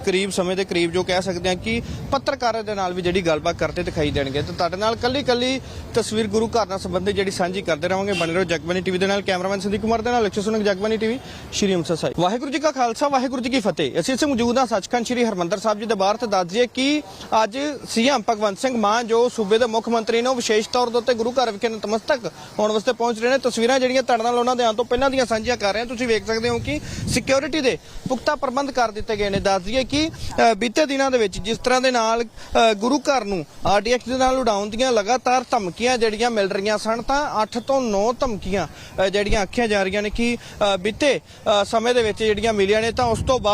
ਕਰੀਬ ਸਮੇਂ ਦੇ ਕਰੀਬ ਜੋ ਕਹਿ ਸਕਦੇ ਹਾਂ ਕਿ ਪੱਤਰਕਾਰਾਂ ਦੇ ਨਾਲ ਵੀ ਜਿਹੜੀ ਗੱਲਬਾਤ ਕਰਦੇ ਦਿਖਾਈ ਦੇਣਗੇ। ਤੇ ਤੁਹਾਡੇ ਨਾਲ ਕੱਲੀ ਕੱਲੀ ਤਸਵੀਰ ਗੁਰੂ ਘਰ ਨਾਲ ਸੰਬੰਧਿਤ ਜਿਹੜੀ ਸਾਂਝੀ ਕਰਦੇ ਰਹਾਂਗੇ ਬਣੇ ਰਹੋ ਜਗਬਾਨੀ ਟੀਵੀ ਦੇ ਨਾਲ, ਕੈਮਰਾਮੈਨ ਸੰਦੀਪ ਕੁਮਾਰ ਦੇ ਨਾਲ ਅਕਸ਼ਰ ਸੁਨਕ ਜਗਬਾਨੀ ਟੀਵੀ, ਸ਼੍ਰੀ ਅੰਮ੍ਰਿਤਸਰ ਸਾਹਿਬ। ਵਾਹਿਗੁਰੂ ਜੀ ਕਾ ਖਾਲਸਾ, ਵਾਹਿਗੁਰੂ ਜੀ ਕੀ ਫਤਿਹ। ਅਸੀਂ ਇਸ ਮੌਜੂਦ ਹਾਂ ਸੱਚਖੰਡ ਸ਼੍ਰੀ ਹਰਮੰਦਰ ਸਾਹਿਬ ਜੀ ਦੇ ਬਾਹਰ ਤੇ ਦੱਸ ਦਈਏ ਕਿ ਅੱਜ ਸੀਐਮ ਭਗਵੰਤ ਸਿੰਘ ਮਾਨ ਜੋ ਸੂਬੇ ਦੇ ਮੁੱਖ ਮੰਤਰੀ ਨੇ ਉਹ ਵਿਸ਼ੇਸ਼ ਤੌਰ ਦੇ ਉੱਤੇ ਗੁਰੂ ਘਰ ਵਿਖੇ ਨਤਮਸਤਕ ਹੋਣ ਵਾਸਤੇ ਪਹੁੰਚ ਰਹੇ ਨੇ। ਤਸਵੀਰਾਂ ਜਿਹੜੀਆਂ ਤੁਹਾਡੇ ਨਾਲ ਉਹਨਾਂ ਦੇ ਆਉਣ ਤੋਂ ਪਹਿਲਾਂ ਦੀਆਂ ਸਾਂਝੀਆਂ ਕਰ ਰਹੇ ਹਾਂ। ਤੁਸੀਂ ਵੇਖ ਸਕਦੇ ਹੋ ਕਿ ਸਿਕਿਉਰਿਟੀ ਦੇ ਪੁਖਤਾ ਪ੍ਰਬੰਧ ਕਰ ਦਿੱਤੇ ਗਏ ਨੇ। ਦੱਸ ਦਈਏ ਕਿ ਬੀਤੇ ਦਿਨਾਂ ਦੇ ਵਿੱਚ ਜਿਸ ਤਰ੍ਹਾਂ ਦੇ ਨਾਲ ਅ, ਗੁਰੂ ਘਰ ਨੂੰ ਆਰਡੀਐਕਸ ਦੇ ਨਾਲ ਉਡਾਉਣ ਦੀਆਂ ਲਗਾਤਾਰ ਧਮਕੀਆਂ ਜਿਹੜੀਆਂ ਮਿਲ ਰਹੀਆਂ ਸਨ ਤਾਂ 8 ਤੋਂ 9 ਧਮਕੀਆਂ ਜਿਹੜੀਆਂ ਆਖੀਆਂ ਜਾ ਰਹੀਆਂ ਨੇ ਕਿ ਅ, ਬੀਤੇ ਸਮੇਂ ਦੇ ਵਿੱਚ ਜਿਹੜੀਆਂ ਮਿਲੀਆਂ ਨੇ ਤਾਂ ਉਸ ਤੋਂ ਬਾਅਦ